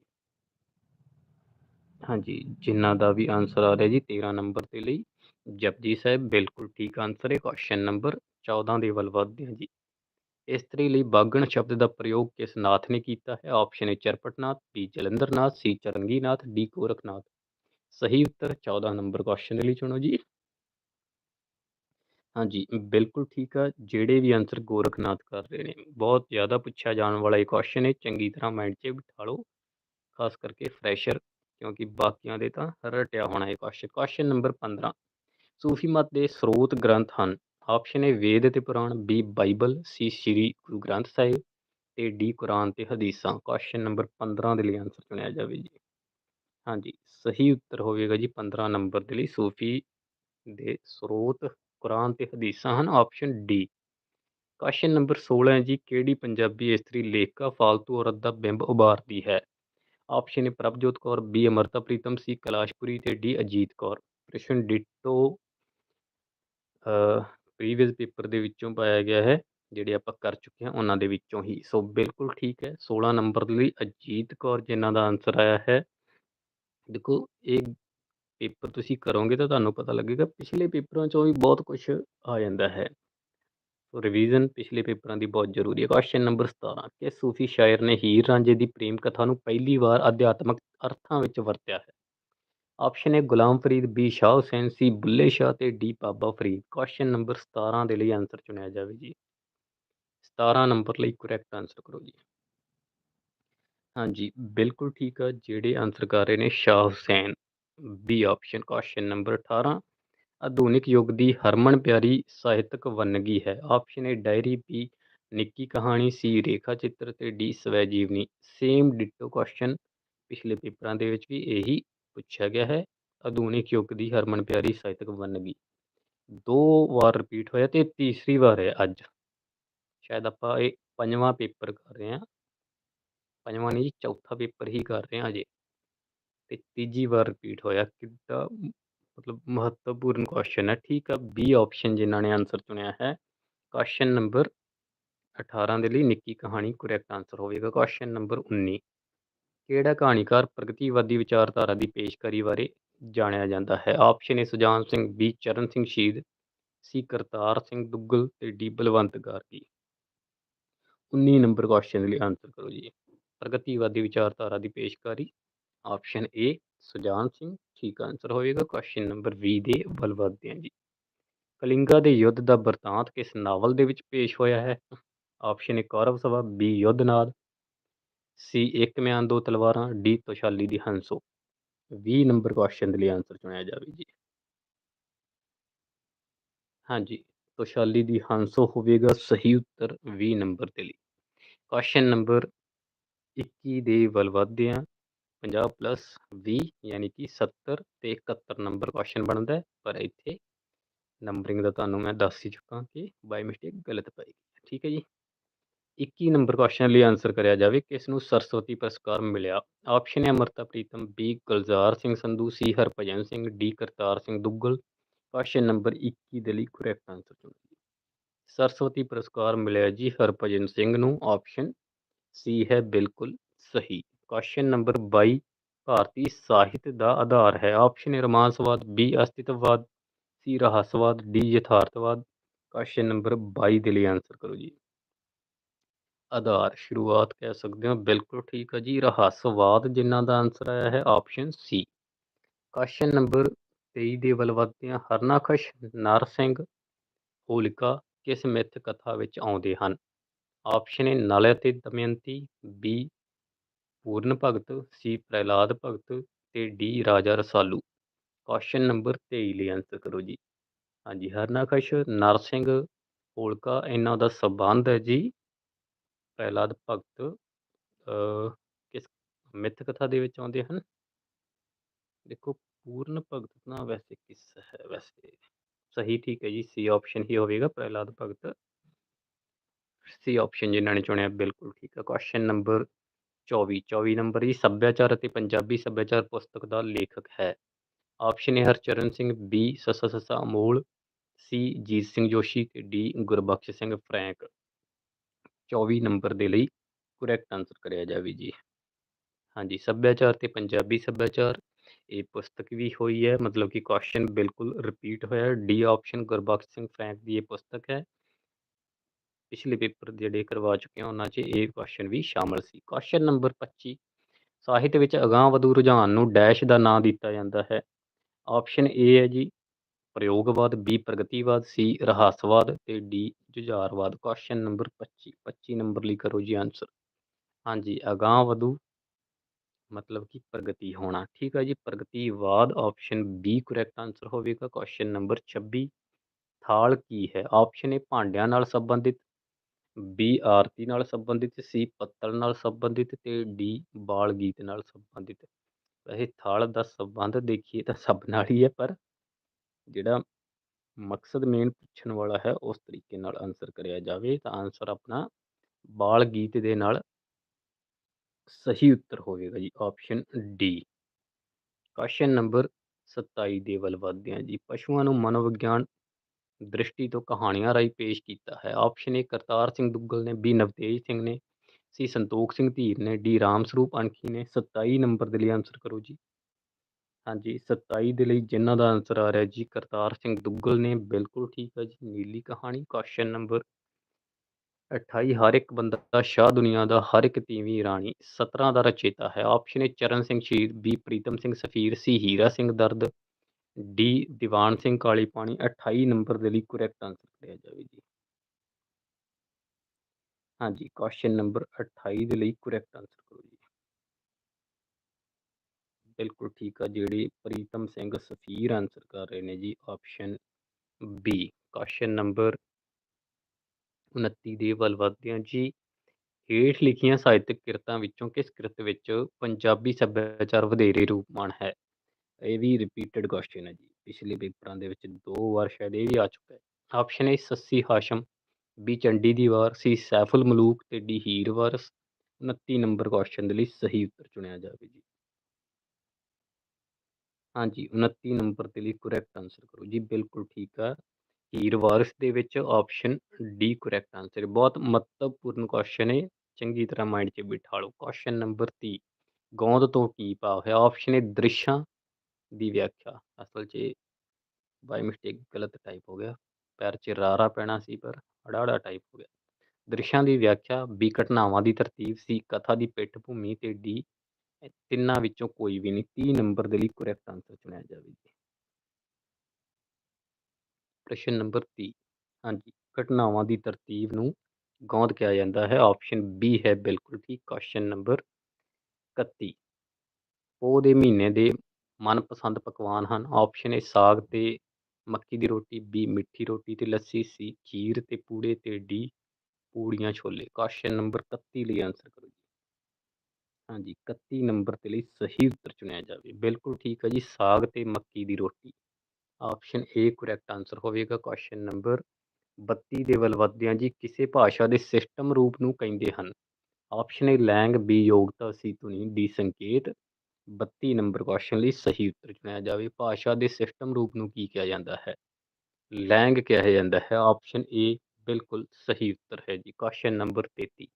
ਹਾਂਜੀ ਜਿਨ੍ਹਾਂ ਦਾ ਵੀ ਆਨਸਰ ਆ ਰਿਹਾ ਜੀ 13 ਨੰਬਰ ਦੇ ਲਈ। ਜਪਜੀ ਸਾਹਿਬ, ਬਿਲਕੁਲ ਠੀਕ ਆਨਸਰ ਹੈ। ਕੁਐਸਚਨ ਨੰਬਰ 14 ਦੇ ਵੱਲ ਵਧਦੇ ਹਾਂ ਜੀ। ਇਸਤਰੀ ਲਈ ਬਾਗਣ ਸ਼ਬਦ ਦਾ ਪ੍ਰਯੋਗ ਕਿਸ ਨਾਥ ਨੇ ਕੀਤਾ ਹੈ? Option A Charpatnath B Jalandharnath C Charanginath D Gorakhnath. ਸਹੀ ਉੱਤਰ 14 ਨੰਬਰ ਕੁਐਸਚਨ ਦੇ ਲਈ ਚੁਣੋ ਜੀ। ਹਾਂਜੀ, ਬਿਲਕੁਲ ਠੀਕ ਆ। ਜਿਹੜੇ ਵੀ ਆਨਸਰ ਗੋਰਖਨਾਥ ਕਰ ਰਹੇ ਨੇ। ਬਹੁਤ ਜ਼ਿਆਦਾ ਪੁੱਛਿਆ ਜਾਣ ਵਾਲਾ ਇਹ ਕੁਐਸਚਨ ਹੈ। ਚੰਗੀ ਤਰ੍ਹਾਂ ਮਾਈਂਡ 'ਚ ਬਿਠਾ ਲਓ। ਖਾਸ ਕਰਕੇ ਫਰੈਸ਼ਰ ਕਿਉਂਕਿ ਬਾਕੀਆਂ ਦੇ ਤਾਂ ਰਟਿਆ ਹੋਣਾ ਇਹ ਕੁਐਸਚਨ ਕੁਐਸਚਨ ਨੰਬਰ 15 ਸੂਫੀ ਮਤ ਦੇ ਸਰੋਤ ਗ੍ਰੰਥ ਹਨ। ਆਪਸ਼ਨ ਏ ਵੇਦ ਤੇ ਪੁਰਾਣ, ਬੀ ਬਾਈਬਲ, ਸੀ ਸ੍ਰੀ ਗੁਰੂ ਗ੍ਰੰਥ ਸਾਹਿਬ ਤੇ ਡੀ ਕੁਰਾਨ ਤੇ ਹਦੀਸਾਂ। ਕੁਐਸਚਨ ਨੰਬਰ 15 ਦੇ ਲਈ ਆਨਸਰ ਚੁਣਿਆ ਜਾਵੇ ਜੀ। ਹਾਂਜੀ, ਸਹੀ ਉੱਤਰ ਹੋਵੇਗਾ ਜੀ 15 ਨੰਬਰ ਦੇ ਲਈ। ਸੂਫੀ ਦੇ ਸਰੋਤ, ਕੁਰਾਨ ਤੇ ਹਦੀਸਾਂ ਹਨ। Option D. ਕੁਐਸਚਨ ਨੰਬਰ 16 ਹੈ ਜੀ। ਕਿਹੜੀ ਪੰਜਾਬੀ ਇਸਤਰੀ ਲੇਖਕਾ ਫਾਲਤੂ ਔਰਤ ਦਾ ਬਿੰਬ ਉਭਾਰਦੀ ਹੈ? Option A Prabhjot Kaur B Amrita Pritam C Kalashpuri ਤੇ ਡੀ ਅਜੀਤ ਕੌਰ ਪ੍ਰਸ਼ਨ ਡਿਟੋ ਪ੍ਰੀਵੀਅਸ ਪੇਪਰ ਦੇ ਵਿੱਚੋਂ ਪਾਇਆ ਗਿਆ ਹੈ ਜਿਹੜੇ ਆਪਾਂ ਕਰ ਚੁੱਕੇ ਹਾਂ ਉਹਨਾਂ ਦੇ ਵਿੱਚੋਂ ਹੀ ਸੋ ਬਿਲਕੁਲ ਠੀਕ ਹੈ 16 ਨੰਬਰ ਦੇ ਲਈ ਅਜੀਤ ਕੌਰ ਜਿਨ੍ਹਾਂ ਦਾ ਆਨਸਰ ਆਇਆ ਹੈ ਦੇਖੋ ਇਹ ਪੇਪਰ ਤੁਸੀਂ ਕਰੋਗੇ ਤਾਂ ਤੁਹਾਨੂੰ ਪਤਾ ਲੱਗੇਗਾ ਪਿਛਲੇ ਪੇਪਰਾਂ ਚੋਂ ਵੀ ਬਹੁਤ ਕੁਝ ਆ ਜਾਂਦਾ ਹੈ ਸੋ ਰਿਵੀਜ਼ਨ ਪਿਛਲੇ ਪੇਪਰਾਂ ਦੀ ਬਹੁਤ ਜ਼ਰੂਰੀ ਹੈ। ਕੁਐਸਚਨ ਨੰਬਰ 17 ਕਿਸ ਸੂਫੀ ਸ਼ਾਇਰ ਨੇ ਹੀਰ ਰਾਂਝੇ ਦੀ ਪ੍ਰੇਮ ਕਥਾ ਨੂੰ ਪਹਿਲੀ ਵਾਰ ਅਧਿਆਤਮਕ ਅਰਥਾਂ ਵਿੱਚ ਵਰਤਿਆ ਹੈ। ਆਪਸ਼ਨ ਹੈ ਗੁਲਾਮ ਫਰੀਦ ਬੀ ਸ਼ਾਹ ਹੁਸੈਨ ਸੀ ਬੁੱਲੇ ਸ਼ਾਹ ਤੇ D Baba Farid. Question number 17 ਦੇ ਲਈ ਆਨਸਰ ਚੁਣਿਆ ਜਾਵੇ ਜੀ। 17 ਨੰਬਰ ਲਈ ਕਰੈਕਟ ਆਨਸਰ ਕਰੋ ਜੀ। ਹਾਂਜੀ, ਬਿਲਕੁਲ ਠੀਕ ਆ। ਜਿਹੜੇ ਆਨਸਰ ਕਰ ਰਹੇ ਨੇ Shah Hussain B option question number 18 ਆਧੁਨਿਕ ਯੁੱਗ ਦੀ ਹਰਮਨ ਪਿਆਰੀ ਸਾਹਿਤਕ ਵੰਨਗੀ ਹੈ। ਆਪਸ਼ਨ ਏ ਡਾਇਰੀ, ਬੀ ਨਿੱਕੀ ਕਹਾਣੀ, ਸੀ ਰੇਖਾ ਚਿੱਤਰ ਤੇ ਡੀ ਸਵੈ ਜੀਵਨੀ ਸੇਮ ਡਿਟੋ ਕੁਐਸਚਨ ਪਿਛਲੇ ਪੇਪਰਾਂ ਦੇ ਵਿੱਚ ਵੀ ਇਹੀ ਪੁੱਛਿਆ ਗਿਆ ਹੈ, ਆਧੁਨਿਕ ਯੁੱਗ ਦੀ ਹਰਮਨ ਪਿਆਰੀ ਸਾਹਿਤਕ ਵੰਨਗੀ। ਦੋ ਵਾਰ ਰਿਪੀਟ ਹੋਇਆ ਤੇ ਤੀਸਰੀ ਵਾਰ ਹੈ ਅੱਜ। ਸ਼ਾਇਦ ਆਪਾਂ ਇਹ ਪੰਜਵਾਂ ਪੇਪਰ ਕਰ ਰਹੇ ਹਾਂ। ਪੰਜਵਾਂ ਨਹੀਂ ਜੀ ਚੌਥਾ ਪੇਪਰ ਹੀ ਕਰ ਰਹੇ ਹਾਂ ਅਜੇ। ਤੇ ਤੀਜੀ ਵਾਰ ਰਿਪੀਟ ਹੋਇਆ। ਕਿੱਦਾਂ ਮਤਲਬ ਮਹੱਤਵਪੂਰਨ ਕੁਐਸਚਨ ਹੈ। ਠੀਕ ਆ ਬੀ ਆਪਸ਼ਨ ਜਿਨ੍ਹਾਂ ਨੇ ਆਨਸਰ ਚੁਣਿਆ ਹੈ ਕੁਐਸਚਨ ਨੰਬਰ 18 ਦੇ ਲਈ ਨਿੱਕੀ ਕਹਾਣੀ ਕਰੈਕਟ ਆਨਸਰ ਹੋਵੇਗਾ। ਕੁਐਸਚਨ ਨੰਬਰ 19 ਕਿਹੜਾ ਕਹਾਣੀਕਾਰ ਪ੍ਰਗਤੀਵਾਦੀ ਵਿਚਾਰਧਾਰਾ ਦੀ ਪੇਸ਼ਕਾਰੀ ਬਾਰੇ ਜਾਣਿਆ ਜਾਂਦਾ ਹੈ? Option A Sujan Singh B Charan Singh Shaheed C Kartar Singh Duggal ਤੇ D Balwant Gargi. 19 number question ਲਈ ਆਨਸਰ ਕਰੋ ਜੀ। ਪ੍ਰਗਤੀਵਾਦੀ ਵਿਚਾਰਧਾਰਾ ਦੀ ਪੇਸ਼ਕਾਰੀ ਆਪਸ਼ਨ ਏ ਸੁਜਾਨ ਸਿੰਘ ਠੀਕ ਆਨਸਰ ਹੋਵੇਗਾ ਕੁਐਸਚਨ ਨੰਬਰ 20 ਦੇ ਵੱਲ ਵਧਦੇ ਹਾਂ ਜੀ। ਕਲਿੰਗਾ ਦੇ ਯੁੱਧ ਦਾ ਵਰਤਾਂਤ ਕਿਸ ਨਾਵਲ ਦੇ ਵਿੱਚ ਪੇਸ਼ ਹੋਇਆ ਹੈ? Option A Kaurav Sabha, B, ਯੁੱਧ ਯੁੱਧਨਾਦ ਸੀ ਇੱਕ ਮਿਆਨ, ਦੋ ਤਲਵਾਰਾਂ। ਡੀ ਤੋਸ਼ਾਲੀ ਦੀ ਹੰਸੋ। 20 ਨੰਬਰ ਕੁਐਸਚਨ ਦੇ ਲਈ ਆਨਸਰ ਚੁਣਿਆ ਜਾਵੇ ਜੀ। ਹਾਂਜੀ, ਤੋਸ਼ਾਲੀ ਦੀ ਹੰਸੋ ਹੋਵੇਗਾ ਸਹੀ ਉੱਤਰ 20 ਨੰਬਰ ਦੇ ਲਈ। ਕੁਐਸਚਨ ਨੰਬਰ 21 ਦੇ ਵੱਲ ਵਧਦੇ ਹਾਂ 50 ਪਲੱਸ 20 ਯਾਨੀ ਕਿ 70 ਤੇ 71 ਨੰਬਰ ਕੁਐਸਚਨ ਬਣਦਾ ਹੈ, ਪਰ ਇੱਥੇ ਨੰਬਰਿੰਗ ਦਾ ਤੁਹਾਨੂੰ ਮੈਂ ਦੱਸ ਹੀ ਚੁੱਕਾ ਕਿ ਬਾਈ ਮਿਸਟੇਕ ਗਲਤ ਪਾਈ ਠੀਕ ਹੈ ਜੀ। 21 ਨੰਬਰ ਕੁਐਸਚਨ ਲਈ ਆਨਸਰ ਕਰਿਆ ਜਾਵੇ, ਕਿਸ ਨੂੰ ਸਰਸਵਤੀ ਪੁਰਸਕਾਰ ਮਿਲਿਆ? ਆਪਸ਼ਨ ਹੈ Amrita Pritam B Gulzar Singh Sandhu C Harbhajan Singh D Kartar Singh Duggal. Question number 21 ਦੇ ਲਈ ਕਰੈਕਟ ਆਨਸਰ ਚੁਣੋ ਸਰਸਵਤੀ ਪੁਰਸਕਾਰ ਮਿਲਿਆ ਜੀ ਹਰਭਜਨ ਸਿੰਘ ਨੂੰ ਆਪਸ਼ਨ ਸੀ ਹੈ ਬਿਲਕੁਲ ਸਹੀ। ਕੁਐਸਚਨ ਨੰਬਰ 22 ਭਾਰਤੀ ਸਾਹਿਤ ਦਾ ਆਧਾਰ ਹੈ। ਆਪਸ਼ਨ ਏ ਰੋਮਾਂਸਵਾਦ। ਬੀ ਅਸਤਿਤਵਵਾਦ। ਸੀ ਰਹੱਸਵਾਦ। ਡੀ ਯਥਾਰਥਵਾਦ। ਕੁਐਸਚਨ ਨੰਬਰ 22 ਦੇ ਲਈ ਆਨਸਰ ਕਰੋ ਜੀ। ਆਧਾਰ, ਸ਼ੁਰੂਆਤ ਕਹਿ ਸਕਦੇ ਹਾਂ। ਬਿਲਕੁਲ ਠੀਕ ਹੈ ਜੀ। ਰਹੱਸਵਾਦ ਜਿਨ੍ਹਾਂ ਦਾ ਆਨਸਰ ਆਇਆ ਹੈ ਆਪਸ਼ਨ ਸੀ ਕੁਐਸਚਨ ਨੰਬਰ 23 ਦੇ ਵੱਲ ਵਧਦੇ ਹਾਂ। ਹਰਨਾਖਸ਼ ਨਰ ਸਿੰਘ ਹੋਲਿਕਾ ਕਿਸ ਮਿੱਥ ਕਥਾ ਵਿੱਚ ਆਉਂਦੇ ਹਨ? ਆਪਸ਼ਨ ਏ ਨਲ ਅਤੇ ਦਮਯੰਤੀ। ਬੀ ਪੂਰਨ ਭਗਤ ਸੀ ਪ੍ਰਹਿਲਾਦ ਭਗਤ ਅਤੇ D Raja Rasalu. Question number 23 ਲਈ ਆਨਸਰ ਕਰੋ ਜੀ। ਹਾਂਜੀ ਹਰਨਾਖਸ਼ ਨਰ ਹੋਲਕਾ, ਇਹਨਾਂ ਦਾ ਸੰਬੰਧ ਹੈ ਜੀ ਪ੍ਰਹਿਲਾਦ ਭਗਤ। ਕਿਸ ਮਿੱਥ ਕਥਾ ਦੇ ਵਿੱਚ ਆਉਂਦੇ ਹਨ? ਦੇਖੋ, ਪੂਰਨ ਭਗਤ ਨਾ ਵੈਸੇ ਕਿਸ ਹੈ, ਵੈਸੇ ਸਹੀ ਠੀਕ ਹੈ ਜੀ, ਸੀ ਆਪਸ਼ਨ ਹੀ ਹੋਵੇਗਾ ਪ੍ਰਹਿਲਾਦ ਭਗਤ। ਸੀ ਆਪਸ਼ਨ ਜਿਨ੍ਹਾਂ ਨੇ ਚੁਣਿਆ, ਬਿਲਕੁਲ ਠੀਕ ਹੈ। ਕੁਐਸਚਨ ਨੰਬਰ 24 24 ਨੰਬਰ ਜੀ ਸੱਭਿਆਚਾਰ ਅਤੇ ਪੰਜਾਬੀ ਸੱਭਿਆਚਾਰ ਪੁਸਤਕ ਦਾ ਲੇਖਕ ਹੈ option A Harcharan Singh B ਸਸਾ ਸੱਸਾ ਅਮੋਲ ਸੀ ਜੀਤ ਸਿੰਘ ਜੋਸ਼ੀ ਤੇ ਡੀ ਗੁਰਬਖਸ਼ ਸਿੰਘ ਫਰੈਂਕ 24 ਨੰਬਰ ਦੇ ਲਈ ਕਰੈਕਟ ਆਨਸਰ ਕਰਿਆ ਜਾਵੇ ਜੀ ਹਾਂਜੀ ਸੱਭਿਆਚਾਰ ਤੇ ਪੰਜਾਬੀ ਸੱਭਿਆਚਾਰ ਇਹ ਪੁਸਤਕ ਵੀ ਹੋਈ ਹੈ ਮਤਲਬ ਕਿ ਕੁਐਸਚਨ ਬਿਲਕੁਲ ਰਿਪੀਟ ਹੋਇਆ ਡੀ ਆਪਸ਼ਨ ਗੁਰਬਖਸ਼ ਸਿੰਘ ਫਰੈਂਕ ਦੀ ਇਹ ਪੁਸਤਕ ਹੈ ਪਿਛਲੇ ਪੇਪਰ ਜਿਹੜੇ ਕਰਵਾ ਚੁੱਕੇ ਹਾਂ, ਉਹਨਾਂ 'ਚ ਇਹ ਕੁਐਸਚਨ ਵੀ ਸ਼ਾਮਲ ਸੀ। ਕੁਐਸਚਨ ਨੰਬਰ 25 ਸਾਹਿਤ ਵਿੱਚ ਅਗਾਂਹਵਧੂ ਰੁਝਾਨ ਨੂੰ ਡੈਸ਼ ਦਾ ਨਾਂ ਦਿੱਤਾ ਜਾਂਦਾ ਹੈ। ਆਪਸ਼ਨ ਏ ਹੈ ਜੀ, ਪ੍ਰਯੋਗਵਾਦ ਬੀ ਪ੍ਰਗਤੀਵਾਦ ਸੀ ਰਹੱਸਵਾਦ ਤੇ ਡੀ ਜੁਝਾਰਵਾਦ। ਕੁਐਸਚਨ ਨੰਬਰ 25 25 ਨੰਬਰ ਲਈ ਕਰੋ ਜੀ ਆਨਸਰ ਹਾਂਜੀ ਅਗਾਂਹਵਧੂ ਮਤਲਬ ਕਿ ਪ੍ਰਗਤੀ ਹੋਣਾ। ਠੀਕ ਹੈ ਜੀ, ਪ੍ਰਗਤੀਵਾਦ ਆਪਸ਼ਨ ਬੀ ਕਰੈਕਟ ਆਨਸਰ ਹੋਵੇਗਾ। ਕੁਐਸਚਨ ਨੰਬਰ 26 ਥਾਲ ਕੀ ਹੈ? ਆਪਸ਼ਨ ਏ ਭਾਂਡਿਆਂ ਨਾਲ ਸੰਬੰਧਿਤ। ਬੀ ਆਰਤੀ ਨਾਲ ਸੰਬੰਧਿਤ ਸੀ, ਪੱਤਲ ਨਾਲ ਸੰਬੰਧਿਤ ਤੇ ਡੀ ਬਾਲ ਗੀਤ ਨਾਲ ਸੰਬੰਧਿਤ। ਵੈਸੇ ਥਾਲ ਦਾ ਸੰਬੰਧ ਦੇਖੀਏ ਤਾਂ ਸਭ ਨਾਲ ਹੀ ਹੈ, ਪਰ ਜਿਹੜਾ ਮਕਸਦ ਮੇਨ ਪੁੱਛਣ ਵਾਲਾ ਹੈ, ਉਸ ਤਰੀਕੇ ਨਾਲ ਆਨਸਰ ਕਰਿਆ ਜਾਵੇ ਤਾਂ ਆਨਸਰ ਆਪਣਾ ਬਾਲ ਗੀਤ ਦੇ ਨਾਲ ਸਹੀ ਉੱਤਰ ਹੋਵੇਗਾ ਜੀ ਆਪਸ਼ਨ ਡੀ ਕੁਐਸਚਨ ਨੰਬਰ 27 ਦੇ ਵੱਲ ਵਧਦੇ ਹਾਂ ਜੀ। ਪਸ਼ੂਆਂ ਨੂੰ ਮਨੋਵਿਗਿਆਨ ਦ੍ਰਿਸ਼ਟੀ ਤੋਂ ਕਹਾਣੀਆਂ ਰਾਹੀਂ ਪੇਸ਼ ਕੀਤਾ ਹੈ। ਆਪਸ਼ਨ ਏ, ਕਰਤਾਰ ਸਿੰਘ ਦੁੱਗਲ ਨੇ, ਬੀ, ਨਵਤੇਜ ਸਿੰਘ ਨੇ, ਸੀ, ਸੰਤੋਖ ਸਿੰਘ ਧੀਰ ਨੇ, ਡੀ, ਰਾਮ ਸਰੂਪ ਅਣਖੀ ਨੇ 27 ਨੰਬਰ ਦੇ ਲਈ ਆਨਸਰ ਕਰੋ ਜੀ। ਹਾਂਜੀ 27 ਦੇ ਲਈ ਜਿਨ੍ਹਾਂ ਦਾ ਆਨਸਰ ਆ ਰਿਹਾ ਜੀ, ਕਰਤਾਰ ਸਿੰਘ ਦੁੱਗਲ ਨੇ, ਬਿਲਕੁਲ ਠੀਕ ਹੈ ਜੀ, ਨੀਲੀ ਕਹਾਣੀ ਕੁਐਸਚਨ ਨੰਬਰ 28 ਹਰ ਇੱਕ ਬੰਦਾ ਸ਼ਾਹ ਦੁਨੀਆ ਦਾ, ਹਰ ਇੱਕ ਤੀਵੀਂ ਰਾਣੀ 17 ਦਾ ਰਚੇਤਾ ਹੈ। Option A, Charan Singh Shaheed, B, Pritam Singh Safeer, C, Hira Singh Dard. D Diwan Singh ਕਾਲੀ ਪਾਣੀ 28 ਨੰਬਰ ਦੇ ਲਈ ਕਰੈਕਟ ਆਨਸਰ ਕਰਿਆ ਜਾਵੇ ਜੀ। ਹਾਂਜੀ ਕੁਐਸਚਨ ਨੰਬਰ 28 ਦੇ ਲਈ ਕਰੈਕਟ ਆਨਸਰ ਕਰੋ ਜੀ। ਬਿਲਕੁਲ ਠੀਕ ਆ, ਜਿਹੜੇ ਪ੍ਰੀਤਮ ਸਿੰਘ ਸਫੀਰ ਆਨਸਰ ਕਰ ਰਹੇ ਨੇ ਜੀ ਆਪਸ਼ਨ ਬੀ ਕੁਐਸਚਨ ਨੰਬਰ 29 ਦੇ ਵੱਲ ਵਧਦੇ ਹਾਂ ਜੀ। ਹੇਠ ਲਿਖੀਆਂ ਸਾਹਿਤਕ ਕਿਰਤਾਂ ਵਿੱਚੋਂ ਕਿਸ ਕਿਰਤ ਵਿੱਚ ਪੰਜਾਬੀ ਸੱਭਿਆਚਾਰ ਵਧੇਰੇ ਰੂਪਮਾਨ ਹੈ? ਇਹ ਵੀ ਰਿਪੀਟਡ ਕੁਐਸਚਨ ਹੈ ਜੀ। ਪਿਛਲੇ ਪੇਪਰਾਂ ਦੇ ਵਿੱਚ ਦੋ ਵਾਰ ਸ਼ਾਇਦ ਇਹ ਵੀ ਆ ਚੁੱਕਾ ਹੈ। Option A Sassi Hashim. B Chandi ਦੀ ਵਾਰ। ਸੀ ਸੈਫੁਲ ਮਲੂਕ। ਤੇ D Heer Waris. 29 number question ਦੇ ਲਈ ਸਹੀ ਉੱਤਰ ਚੁਣਿਆ ਜਾਵੇ ਜੀ। ਹਾਂਜੀ 29 ਨੰਬਰ ਦੇ ਲਈ ਕਰੈਕਟ ਆਨਸਰ ਕਰੋ ਜੀ। ਬਿਲਕੁਲ ਠੀਕ ਆ। ਹੀਰ ਵਾਰਸ ਦੇ ਵਿੱਚ ਆਪਸ਼ਨ ਡੀ ਕਰੈਕਟ ਆਨਸਰ ਬਹੁਤ ਮਹੱਤਵਪੂਰਨ ਕੁਐਸਚਨ ਹੈ ਚੰਗੀ ਤਰ੍ਹਾਂ ਮਾਈਂਡ 'ਚ ਬਿਠਾ ਲਓ। ਕੁਐਸਚਨ ਨੰਬਰ 30 ਗੋਂਦ ਤੋਂ ਕੀ ਭਾਵ ਹੈ ਆਪਸ਼ਨ ਏ ਦ੍ਰਿਸ਼ਾਂ। ਦੀ ਵਿਆਖਿਆ ਅਸਲ 'ਚ ਬਾਈ ਮਿਸਟੇਕ ਗਲਤ ਟਾਈਪ ਹੋ ਗਿਆ ਪੈਰ 'ਚ ਰਾਰਾ ਪੈਣਾ ਸੀ ਪਰ ਅੜਾੜਾ ਟਾਈਪ ਹੋ ਗਿਆ ਦ੍ਰਿਸ਼ਾਂ ਦੀ ਵਿਆਖਿਆ ਬੀ ਘਟਨਾਵਾਂ ਦੀ ਤਰਤੀਬ ਸੀ ਕਥਾ ਦੀ ਪਿੱਠ ਭੂਮੀ ਤੇ ਡੀ ਤਿੰਨਾਂ ਵਿੱਚੋਂ ਕੋਈ ਵੀ ਨਹੀਂ 30 ਨੰਬਰ ਦੇ ਲਈ ਕਰੈਕਟ ਆਨਸਰ ਚੁਣਿਆ ਜਾਵੇ ਪ੍ਰਸ਼ਨ ਨੰਬਰ 30 ਹਾਂਜੀ ਘਟਨਾਵਾਂ ਦੀ ਤਰਤੀਬ ਨੂੰ ਗੋਂਦ ਕਿਹਾ ਜਾਂਦਾ ਹੈ ਆਪਸ਼ਨ ਬੀ ਹੈ ਬਿਲਕੁਲ ਠੀਕ ਕੁਐਸਚਨ ਨੰਬਰ 31 ਉਹ ਦੇ ਮਹੀਨੇ ਦੇ ਮਨਪਸੰਦ ਪਕਵਾਨ ਹਨ। ਆਪਸ਼ਨ ਏ ਸਾਗ ਅਤੇ ਮੱਕੀ ਦੀ ਰੋਟੀ ਬੀ ਮਿੱਠੀ ਰੋਟੀ ਅਤੇ ਲੱਸੀ ਸੀ ਖੀਰ ਅਤੇ ਪੂੜੇ ਅਤੇ ਡੀ ਪੂੜੀਆਂ ਛੋਲੇ। ਕੁਐਸਚਨ ਨੰਬਰ 31 ਲਈ ਆਨਸਰ ਕਰੋ ਜੀ। ਹਾਂਜੀ 31 ਨੰਬਰ ਦੇ ਲਈ ਸਹੀ ਉੱਤਰ ਚੁਣਿਆ ਜਾਵੇ। ਬਿਲਕੁਲ ਠੀਕ ਹੈ ਜੀ, ਸਾਗ ਤੇ ਮੱਕੀ ਦੀ ਰੋਟੀ। ਆਪਸ਼ਨ ਏ ਕਰੈਕਟ ਆਨਸਰ ਹੋਵੇਗਾ। ਕੁਐਸਚਨ ਨੰਬਰ 32 ਦੇ ਵੱਲ ਵਧਦੇ ਹਾਂ ਜੀ। ਕਿਸੇ ਭਾਸ਼ਾ ਦੇ ਸਿਸਟਮ ਰੂਪ ਨੂੰ ਕਹਿੰਦੇ ਹਨ। ਆਪਸ਼ਨ ਏ ਲੈਂਗ, ਬੀ, ਯੋਗਤਾ, ਸੀ, ਧੁਨੀ, ਡੀ, ਸੰਕੇਤ। 32 ਨੰਬਰ ਕੁਐਸਚਨ ਲਈ ਸਹੀ ਉੱਤਰ ਚੁਣਿਆ ਜਾਵੇ। ਭਾਸ਼ਾ ਦੇ ਸਿਸਟਮ ਰੂਪ ਨੂੰ ਕੀ ਕਿਹਾ ਜਾਂਦਾ ਹੈ? ਲੈਂਗ ਕਿਹਾ ਜਾਂਦਾ ਹੈ। ਆਪਸ਼ਨ ਏ ਬਿਲਕੁਲ ਸਹੀ ਉੱਤਰ ਹੈ ਜੀ। ਕੁਐਸਚਨ ਨੰਬਰ 33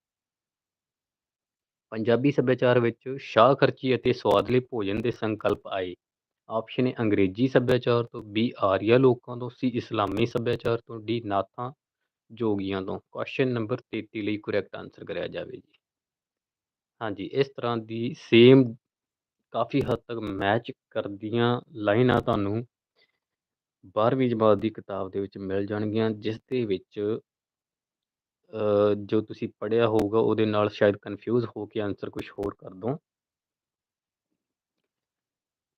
ਪੰਜਾਬੀ ਸੱਭਿਆਚਾਰ ਵਿੱਚ ਸ਼ਾਹ ਖਰਚੀ ਅਤੇ ਸਵਾਦਲੇ ਭੋਜਨ ਦੇ ਸੰਕਲਪ ਆਏ। ਆਪਸ਼ਨ ਏ, ਅੰਗਰੇਜ਼ੀ ਸੱਭਿਆਚਾਰ ਤੋਂ, ਬੀ, ਆਰੀਆ ਲੋਕਾਂ ਤੋਂ, ਸੀ, ਇਸਲਾਮੀ ਸੱਭਿਆਚਾਰ ਤੋਂ, ਡੀ, ਨਾਥਾਂ ਜੋਗੀਆਂ ਤੋਂ। ਕੁਐਸਚਨ ਨੰਬਰ 33 ਲਈ ਕਰੈਕਟ ਆਨਸਰ ਕਰਿਆ ਜਾਵੇ ਜੀ। ਹਾਂਜੀ, ਇਸ ਤਰ੍ਹਾਂ ਦੀ ਸੇਮ ਕਾਫੀ ਹੱਦ ਤੱਕ ਮੈਚ ਕਰਦੀਆਂ ਲਾਈਨਾਂ ਤੁਹਾਨੂੰ 12ਵੀਂ ਜਮਾਤ ਦੀ ਕਿਤਾਬ ਦੇ ਵਿੱਚ ਮਿਲ ਜਾਣਗੀਆਂ, ਜਿਸ ਦੇ ਵਿੱਚ ਜੋ ਤੁਸੀਂ ਪੜ੍ਹਿਆ ਹੋਊਗਾ ਉਹਦੇ ਨਾਲ ਸ਼ਾਇਦ ਕਨਫਿਊਜ਼ ਹੋ ਕੇ ਆਨਸਰ ਕੁਝ ਹੋਰ ਕਰ ਦੋ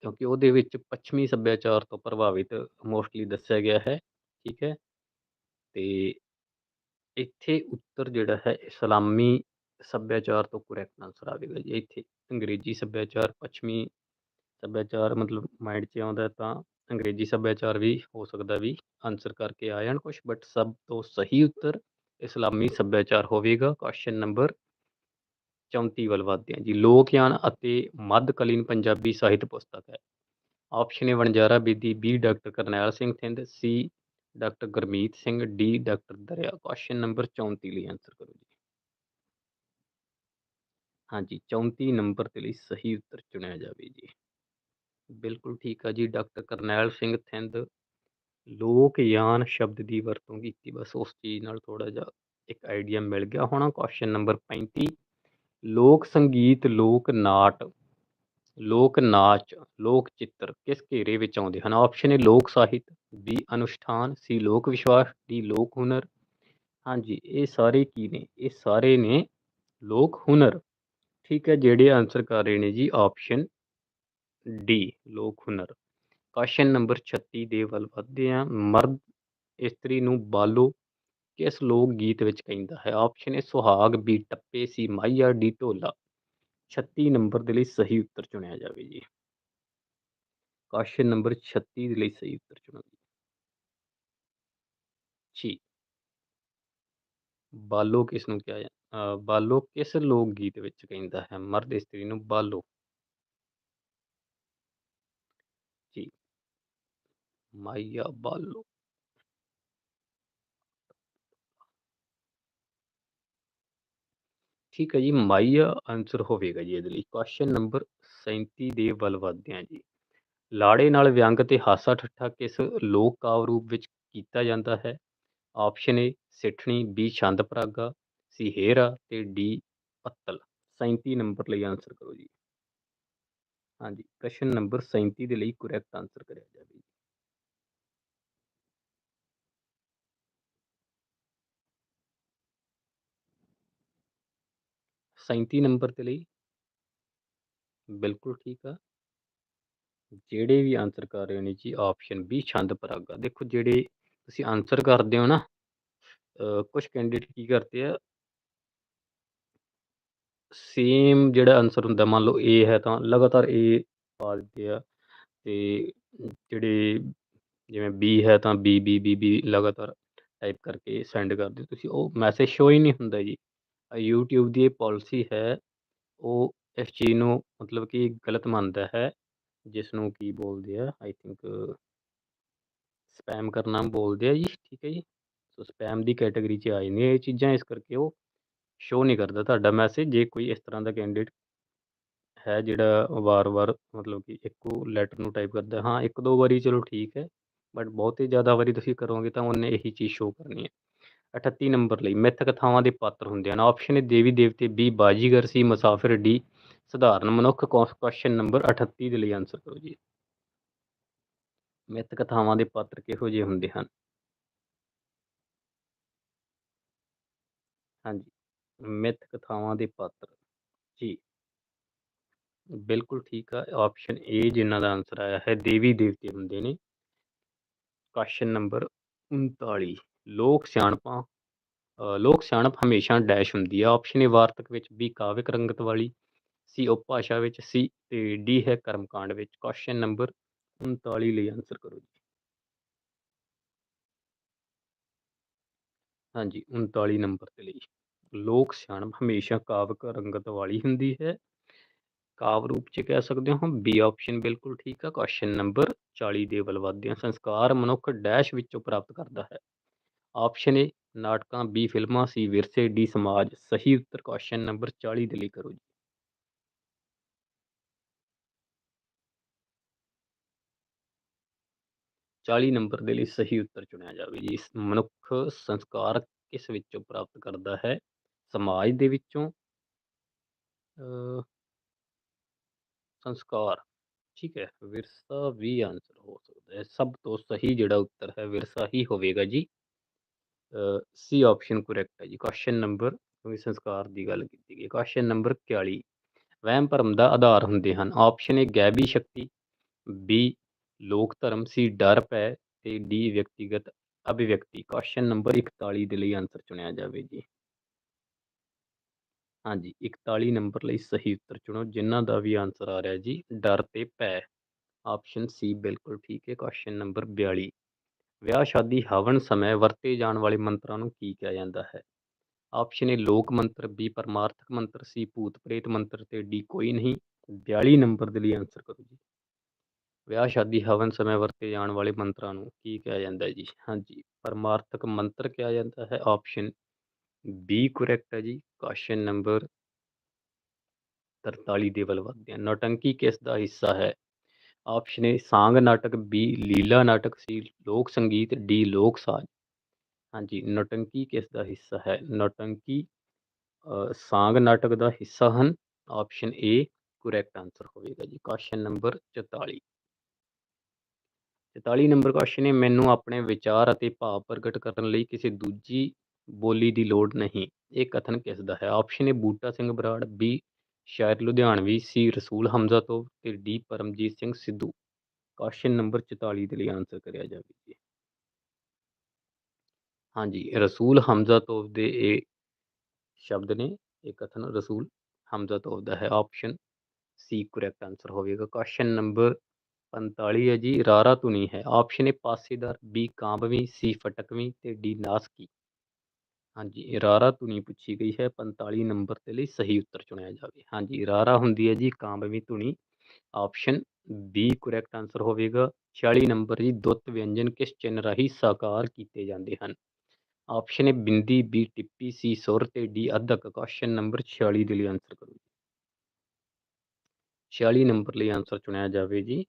ਕਿਉਂਕਿ ਉਹਦੇ ਵਿੱਚ ਪੱਛਮੀ ਸੱਭਿਆਚਾਰ ਤੋਂ ਪ੍ਰਭਾਵਿਤ ਮੋਸਟਲੀ ਦੱਸਿਆ ਗਿਆ ਹੈ, ਠੀਕ ਹੈ। ਤੇ ਇੱਥੇ ਉੱਤਰ ਜਿਹੜਾ ਹੈ, ਇਸਲਾਮੀ ਸੱਭਿਆਚਾਰ ਤੋਂ ਕਰੈਕਟ ਆਨਸਰ ਆਵੇਗਾ ਜੀ। ਇੱਥੇ ਅੰਗਰੇਜ਼ੀ ਸੱਭਿਆਚਾਰ ਪੱਛਮੀ ਸੱਭਿਆਚਾਰ ਮਤਲਬ ਮਾਈਂਡ 'ਚ ਆਉਂਦਾ ਤਾਂ ਅੰਗਰੇਜ਼ੀ ਸੱਭਿਆਚਾਰ ਵੀ ਹੋ ਸਕਦਾ ਵੀ ਆਨਸਰ ਕਰਕੇ ਆ ਜਾਣ ਕੁਝ ਬਟ ਸਭ ਤੋਂ ਸਹੀ ਉੱਤਰ ਇਸਲਾਮੀ ਸੱਭਿਆਚਾਰ ਹੋਵੇਗਾ। ਕੁਐਸਚਨ ਨੰਬਰ 34 ਵੱਲ ਵਧਦੇ ਹਾਂ ਜੀ। ਲੋਕ ਯਾਨ ਅਤੇ ਮੱਧਕਾਲੀਨ ਪੰਜਾਬੀ ਸਾਹਿਤ ਪੁਸਤਕ ਹੈ। Option A Vanjara Bedi, B doctor Karnail Singh Thind, C doctor Gurmeet Singh, D doctor Darya. Question number 34 ਲਈ ਆਨਸਰ ਕਰੋ ਜੀ। ਹਾਂਜੀ 34 ਨੰਬਰ ਦੇ ਲਈ ਸਹੀ ਉੱਤਰ ਚੁਣਿਆ ਜਾਵੇ ਜੀ ਬਿਲਕੁਲ ਠੀਕ ਆ ਜੀ ਡਾਕਟਰ ਕਰਨੈਲ ਸਿੰਘ ਥਿੰਦ ਲੋਕ ਯਾਨ ਸ਼ਬਦ ਦੀ ਵਰਤੋਂ ਕੀਤੀ ਬਸ ਉਸ ਚੀਜ਼ ਨਾਲ ਥੋੜਾ ਜਿਹਾ ਇੱਕ ਆਈਡੀਆ ਮਿਲ ਗਿਆ ਹੋਣਾ ਕੁਐਸਚਨ ਨੰਬਰ 35 ਲੋਕ ਸੰਗੀਤ ਲੋਕ ਨਾਟ ਲੋਕ ਨਾਚ ਲੋਕ ਚਿੱਤਰ ਕਿਸ ਘੇਰੇ ਵਿੱਚ ਆਉਂਦੇ ਹਨ ਆਪਸ਼ਨ ਏ ਲੋਕ ਸਾਹਿਤ ਬੀ ਅਨੁਸ਼ਠਾਨ ਸੀ ਲੋਕ ਵਿਸ਼ਵਾਸ ਡੀ ਲੋਕ ਹੁਨਰ ਹਾਂਜੀ ਇਹ ਸਾਰੇ ਕੀ ਨੇ ਇਹ ਸਾਰੇ ਨੇ ਲੋਕ ਹੁਨਰ ਠੀਕ ਹੈ, ਜਿਹੜੇ ਆਨਸਰ ਕਰ ਰਹੇ ਨੇ ਜੀ ਆਪਸ਼ਨ ਡੀ ਲੋਕ ਹੁਨਰ। ਕੁਐਸਚਨ ਨੰਬਰ 36 ਦੇ ਵੱਲ ਵਧਦੇ ਹਾਂ। ਮਰਦ ਇਸਤਰੀ ਨੂੰ ਬਾਲੋ ਕਿਸ ਲੋਕ ਗੀਤ ਵਿੱਚ ਕਹਿੰਦਾ ਹੈ? ਆਪਸ਼ਨ ਏ ਸੁਹਾਗ ਬੀ ਟੱਪੇ ਸੀ ਮਾਈਆ ਡੀ ਢੋਲਾ। 36 ਨੰਬਰ ਦੇ ਲਈ ਸਹੀ ਉੱਤਰ ਚੁਣਿਆ ਜਾਵੇ ਜੀ। ਕੁਐਸਚਨ ਨੰਬਰ 36 ਦੇ ਲਈ ਸਹੀ ਉੱਤਰ ਚੁਣੋ ਜੀ। ਜੀ ਬਾਲੋ ਕਿਸ ਨੂੰ ਕਿਹਾ ਜਾਂਦਾ? ਬਾਲੋ ਕਿਸ ਲੋਕ ਗੀਤ ਵਿੱਚ ਕਹਿੰਦਾ ਹੈ? ਮਰਦ ਇਸਤਰੀ ਨੂੰ ਬਾਲੋ। ਜੀ। ਮਾਈਆ ਬਾਲੋ। ਠੀਕ ਹੈ ਜੀ ਮਾਈਆ ਆਂਸਰ ਹੋਵੇਗਾ ਜੀ ਇਹਦੇ ਲਈ। ਕੁਐਸਚਨ ਨੰਬਰ 37 ਦੇ ਵੱਲ ਵਧਦੇ ਹਾਂ ਜੀ। ਲਾੜੇ ਨਾਲ ਵਿਅੰਗ ਤੇ ਹਾਸਾ ਠੱਠਾ ਕਿਸ ਲੋਕ ਕਾਵਿ ਰੂਪ ਵਿੱਚ ਕੀਤਾ ਜਾਂਦਾ ਹੈ? ਆਪਸ਼ਨ ਏ ਸਿੱਠਣੀ ਬੀ ਛੰਦ ਪ੍ਰਾਗਾ। ਸੀ ਹੇਰਾ ਤੇ ਡੀ ਪੱਤਲ। 37 ਨੰਬਰ ਲਈ ਆਨਸਰ ਕਰੋ ਜੀ। ਹਾਂਜੀ ਪ੍ਰਸ਼ਨ ਨੰਬਰ 37 ਦੇ ਲਈ ਕਰੈਕਟ ਆਨਸਰ ਕਰਿਆ ਜਾਵੇ 37 ਨੰਬਰ ਦੇ ਲਈ ਬਿਲਕੁਲ ਠੀਕ ਆ। ਜਿਹੜੇ ਵੀ ਆਂਸਰ ਕਰ ਰਹੇ ਹੋ ਨੇ ਜੀ ਆਪਸ਼ਨ ਬੀ ਛੰਦ ਪਰਾਗਾ। ਦੇਖੋ ਜਿਹੜੇ ਤੁਸੀਂ ਆਨਸਰ ਕਰਦੇ ਹੋ ਨਾ ਕੁਝ ਕੈਂਡੀਡੇਟ ਕੀ ਕਰਦੇ ਆ ਸੇਮ ਜਿਹੜਾ ਆਂਸਰ ਹੁੰਦਾ, ਮੰਨ ਲਓ ਏ ਹੈ ਤਾਂ ਲਗਾਤਾਰ ਏ ਪਾ ਦਿੰਦੇ ਆ ਤੇ ਜਿਹੜੇ ਜਿਵੇਂ ਬੀ ਹੈ ਤਾਂ ਬੀ ਬੀ ਬੀ ਬੀ ਲਗਾਤਾਰ ਟਾਈਪ ਕਰਕੇ ਸੈਂਡ ਕਰਦੇ ਤੁਸੀਂ ਉਹ ਮੈਸੇਜ ਸ਼ੋ ਹੀ ਨਹੀਂ ਹੁੰਦਾ ਜੀ। YouTube ਦੀ ਇਹ ਪਾਲਿਸੀ ਹੈ, ਉਹ ਇਸ ਚੀਜ਼ ਨੂੰ ਮਤਲਬ ਕਿ ਗਲਤ ਮੰਨਦਾ ਹੈ ਜਿਸ ਨੂੰ ਕੀ ਬੋਲਦੇ ਆ ਆਈ ਥਿੰਕ ਸਪੈਮ ਕਰਨਾ ਬੋਲਦੇ ਆ ਜੀ, ਠੀਕ ਹੈ ਜੀ। ਸੋ ਸਪੈਮ ਦੀ ਕੈਟਾਗਰੀ 'ਚ ਆ ਜਾਂਦੀਆਂ ਇਹ ਚੀਜ਼ਾਂ, ਇਸ ਕਰਕੇ ਉਹ ਸ਼ੋ ਨਹੀਂ ਕਰਦਾ ਤੁਹਾਡਾ ਮੈਸੇਜ ਜੇ ਕੋਈ ਇਸ ਤਰ੍ਹਾਂ ਦਾ ਕੈਂਡੀਡੇਟ ਹੈ ਜਿਹੜਾ ਵਾਰ-ਵਾਰ ਮਤਲਬ ਕਿ ਇੱਕੋ ਲੈਟਰ ਨੂੰ ਟਾਈਪ ਕਰਦਾ, ਹਾਂ, ਇੱਕ ਦੋ ਵਾਰੀ ਚਲੋ ਠੀਕ ਹੈ ਬਟ ਬਹੁਤੇ ਜ਼ਿਆਦਾ ਵਾਰੀ ਤੁਸੀਂ ਕਰੋਗੇ ਤਾਂ ਉਹਨੇ ਇਹੀ ਚੀਜ਼ ਸ਼ੋ ਕਰਨੀ ਹੈ। 38 ਨੰਬਰ ਲਈ ਮਿੱਥ ਕਥਾਵਾਂ ਦੇ ਪਾਤਰ ਹੁੰਦੇ ਹਨ। ਆਪਸ਼ਨ ਏ ਦੇਵੀ ਦੇਵਤੇ ਬੀ ਬਾਜੀਗਰ ਸੀ ਮੁਸਾਫਿਰ ਡੀ ਸਧਾਰਨ। ਮਨੁੱਖ ਕੁਐਸਚਨ ਨੰਬਰ 38 ਦੇ ਲਈ ਆਨਸਰ ਕਰੋ ਜੀ। ਮਿੱਥ ਕਥਾਵਾਂ ਦੇ ਪਾਤਰ ਕਿਹੋ ਜਿਹੇ ਹੁੰਦੇ ਹਨ? ਹਾਂਜੀ। ਮਿੱਥ ਕਥਾਵਾਂ ਦੇ ਪਾਤਰ ਜੀ ਬਿਲਕੁਲ ਠੀਕ ਆ ਆਪਸ਼ਨ ਏ ਜਿਨ੍ਹਾਂ ਦਾ ਆਨਸਰ ਆਇਆ ਹੈ ਦੇਵੀ ਦੇਵਤੇ ਹੁੰਦੇ ਨੇ ਕੁਐਸਚਨ ਨੰਬਰ 39 ਲੋਕ ਸਿਆਣਪਾਂ ਲੋਕ ਸਿਆਣਪ ਹਮੇਸ਼ਾ ਡੈਸ਼ ਹੁੰਦੀ ਆ ਆਪਸ਼ਨ ਏ ਵਾਰਤਕ ਵਿੱਚ ਬੀ ਕਾਵਿਕ ਰੰਗਤ ਵਾਲੀ ਸੀ ਉਪਭਾਸ਼ਾ ਵਿੱਚ ਸੀ ਤੇ ਡੀ ਹੈ ਕਰਮਕਾਂਡ ਵਿੱਚ ਕੁਐਸਚਨ ਨੰਬਰ 39 ਲਈ ਆਨਸਰ ਕਰੋ ਜੀ ਹਾਂਜੀ 39 ਨੰਬਰ ਦੇ ਲਈ ਲੋਕ ਸਿਆਣਪ ਹਮੇਸ਼ਾ ਕਾਵਿਕ ਰੰਗਤ ਵਾਲੀ ਹੁੰਦੀ ਹੈ ਕਾਵ ਰੂਪ ਚ ਕਹਿ ਸਕਦੇ ਹੋ ਬੀ ਆਪਸ਼ਨ ਬਿਲਕੁਲ ਠੀਕ ਆ ਕੁਐਸਚਨ ਨੰਬਰ 40 ਦੇ ਵੱਲ ਵਧਦੇ ਹਾਂ ਸੰਸਕਾਰ ਮਨੁੱਖ ਡੈਸ਼ ਵਿੱਚੋਂ ਪ੍ਰਾਪਤ ਕਰਦਾ ਹੈ ਆਪਸ਼ਨ ਏ ਨਾਟਕਾਂ ਬੀ ਫਿਲਮਾਂ ਸੀ ਵਿਰਸੇ ਡੀ ਸਮਾਜ ਸਹੀ ਉੱਤਰ ਕੁਐਸਚਨ ਨੰਬਰ 40 ਦੇ ਲਈ ਕਰੋ ਜੀ ਚਾਲੀ ਨੰਬਰ ਦੇ ਲਈ ਸਹੀ ਉੱਤਰ ਚੁਣਿਆ ਜਾਵੇ ਜੀ ਮਨੁੱਖ ਸੰਸਕਾਰ ਕਿਸ ਵਿੱਚੋਂ ਪ੍ਰਾਪਤ ਕਰਦਾ ਹੈ ਸਮਾਜ ਦੇ ਵਿੱਚੋਂ ਸੰਸਕਾਰ, ਠੀਕ ਹੈ, ਵਿਰਸਾ ਵੀ ਆਨਸਰ ਹੋ ਸਕਦਾ ਹੈ। ਸਭ ਤੋਂ ਸਹੀ ਜਿਹੜਾ ਉੱਤਰ ਹੈ, ਵਿਰਸਾ ਹੀ ਹੋਵੇਗਾ ਜੀ। ਸੀ ਆਪਸ਼ਨ ਕਰੈਕਟ ਹੈ ਜੀ। ਕੁਐਸਚਨ ਨੰਬਰ ਕਿਉਂਕਿ ਸੰਸਕਾਰ ਦੀ ਗੱਲ ਕੀਤੀ ਗਈ ਕੁਐਸਚਨ ਨੰਬਰ 41 ਵਹਿਮ ਭਰਮ ਦਾ ਆਧਾਰ ਹੁੰਦੇ ਹਨ। Option A ਗੈਬੀ Shakti. ਬੀ ਲੋਕ ਧਰਮ। ਸੀ ਡਰ ਪੈ ਤੇ ਡੀ ਵਿਅਕਤੀਗਤ ਅਭਿਵਿਅਕਤੀ। ਕੁਐਸਚਨ ਨੰਬਰ 41 ਦੇ ਲਈ ਆਨਸਰ ਚੁਣਿਆ ਜਾਵੇ ਜੀ। ਹਾਂਜੀ 41 ਨੰਬਰ ਲਈ ਸਹੀ ਉੱਤਰ ਚੁਣੋ ਜਿਨ੍ਹਾਂ ਦਾ ਵੀ ਆਨਸਰ ਆ ਰਿਹਾ ਜੀ, ਡਰ ਤੇ ਭੈ। ਆਪਸ਼ਨ ਸੀ ਬਿਲਕੁਲ ਠੀਕ ਹੈ ਕੁਐਸਚਨ ਨੰਬਰ 42 ਵਿਆਹ, ਸ਼ਾਦੀ, ਹਵਨ ਸਮੇਂ ਵਰਤੇ ਜਾਣ ਵਾਲੇ ਮੰਤਰਾਂ ਨੂੰ ਕੀ ਕਿਹਾ ਜਾਂਦਾ ਹੈ? ਆਪਸ਼ਨ ਏ ਲੋਕ ਮੰਤਰ ਬੀ ਪਰਮਾਰਥਕ ਮੰਤਰ ਸੀ ਭੂਤ ਪ੍ਰੇਤ ਮੰਤਰ ਤੇ ਡੀ ਕੋਈ ਨਹੀਂ। 42 ਨੰਬਰ ਦੇ ਲਈ ਆਨਸਰ ਕਰੋ ਜੀ। ਵਿਆਹ, ਸ਼ਾਦੀ, ਹਵਨ ਸਮੇਂ ਵਰਤੇ ਜਾਣ ਵਾਲੇ ਮੰਤਰਾਂ ਨੂੰ ਕੀ ਕਿਹਾ ਜਾਂਦਾ ਜੀ? ਹਾਂਜੀ, ਪਰਮਾਰਥਕ ਮੰਤਰ ਕਿਹਾ ਜਾਂਦਾ ਹੈ ਆਪਸ਼ਨ ਬੀ ਕਰੈਕਟ ਹੈ ਜੀ ਕੁਐਸਚਨ ਨੰਬਰ 43 ਦੇ ਵੱਲ ਵਧਦੇ ਹਾਂ। ਨੌਟੰਕੀ ਕਿਸ ਦਾ ਹਿੱਸਾ ਹੈ? ਆਪਸ਼ਨ ਏ ਸਾਂਗ ਨਾਟਕ ਬੀ ਲੀਲਾ ਨਾਟਕ ਸੀ ਲੋਕ ਸੰਗੀਤ ਡੀ ਲੋਕ ਸਾਜ। ਹਾਂਜੀ, ਨੌਟੰਕੀ ਕਿਸ ਦਾ ਹਿੱਸਾ ਹੈ? ਨੌਟੰਕੀ ਸਾਂਗ ਨਾਟਕ ਦਾ ਹਿੱਸਾ ਹਨ। ਆਪਸ਼ਨ ਏ ਕਰੈਕਟ ਆਨਸਰ ਹੋਵੇਗਾ ਜੀ। ਕੁਐਸਚਨ ਨੰਬਰ 44 44 ਨੰਬਰ ਕੁਐਸਚਨ ਹੈ ਮੈਨੂੰ ਆਪਣੇ ਵਿਚਾਰ ਅਤੇ ਭਾਵ ਪ੍ਰਗਟ ਕਰਨ ਲਈ ਕਿਸੇ ਦੂਜੀ ਬੋਲੀ ਦੀ ਲੋੜ ਨਹੀਂ। ਇਹ ਕਥਨ ਕਿਸ ਦਾ ਹੈ? Option A Buta Singh Brar B Shair Ludhianvi C Rasul Hamzatov ਤੇ D Paramjit Singh Sidhu. Question number 44 ਦੇ ਲਈ ਆਨਸਰ ਕਰਿਆ ਜਾਵੇ ਜੀ। ਹਾਂਜੀ, ਰਸੂਲ ਹਮਜ਼ਾ ਤੋਂ ਦੇ ਇਹ ਸ਼ਬਦ ਨੇ, ਇਹ ਕਥਨ ਰਸੂਲ ਹਮਜ਼ਾ ਤੋਂ ਦਾ ਹੈ। ਆਪਸ਼ਨ ਸੀ ਕਰੈਕਟ ਆਨਸਰ ਹੋਵੇਗਾ। ਕੁਐਸਚਨ ਨੰਬਰ 45 ਹੈ ਜੀ ਰਾਰਾ ਧੁਨੀ ਹੈ। ਆਪਸ਼ਨ ਏ ਪਾਸੇਦਾਰ ਬੀ ਕਾਂਬਵੀਂ ਸੀ ਫਟਕਵੀਂ ਤੇ ਡੀ ਨਾਸਕੀ। ਹਾਂਜੀ ਰਾਰਾ ਧੁਨੀ ਪੁੱਛੀ ਗਈ ਹੈ 45 ਨੰਬਰ ਦੇ ਲਈ ਸਹੀ ਉੱਤਰ ਚੁਣਿਆ ਜਾਵੇ। ਹਾਂਜੀ ਰਾਰਾ ਹੁੰਦੀ ਹੈ ਜੀ ਕਾਂਬਵੀ ਧੁਨੀ। ਆਪਸ਼ਨ ਬੀ ਕਰੈਕਟ ਆਨਸਰ ਹੋਵੇਗਾ। 46 ਨੰਬਰ ਜੀ ਦੁੱਤ ਵਿਅੰਜਨ ਕਿਸ ਚਿੰਨ ਰਾਹੀਂ ਸਾਕਾਰ ਕੀਤੇ ਜਾਂਦੇ ਹਨ? ਆਪਸ਼ਨ ਏ ਬਿੰਦੀ, ਬੀ ਟਿੱਪੀ, ਸੀ ਸੁਰ ਤੇ ਡੀ ਅਧਕ। ਕੁਐਸਚਨ ਨੰਬਰ 46 ਦੇ ਲਈ ਆਨਸਰ ਕਰੋ 46 ਨੰਬਰ ਲਈ ਆਨਸਰ ਚੁਣਿਆ ਜਾਵੇ ਜੀ।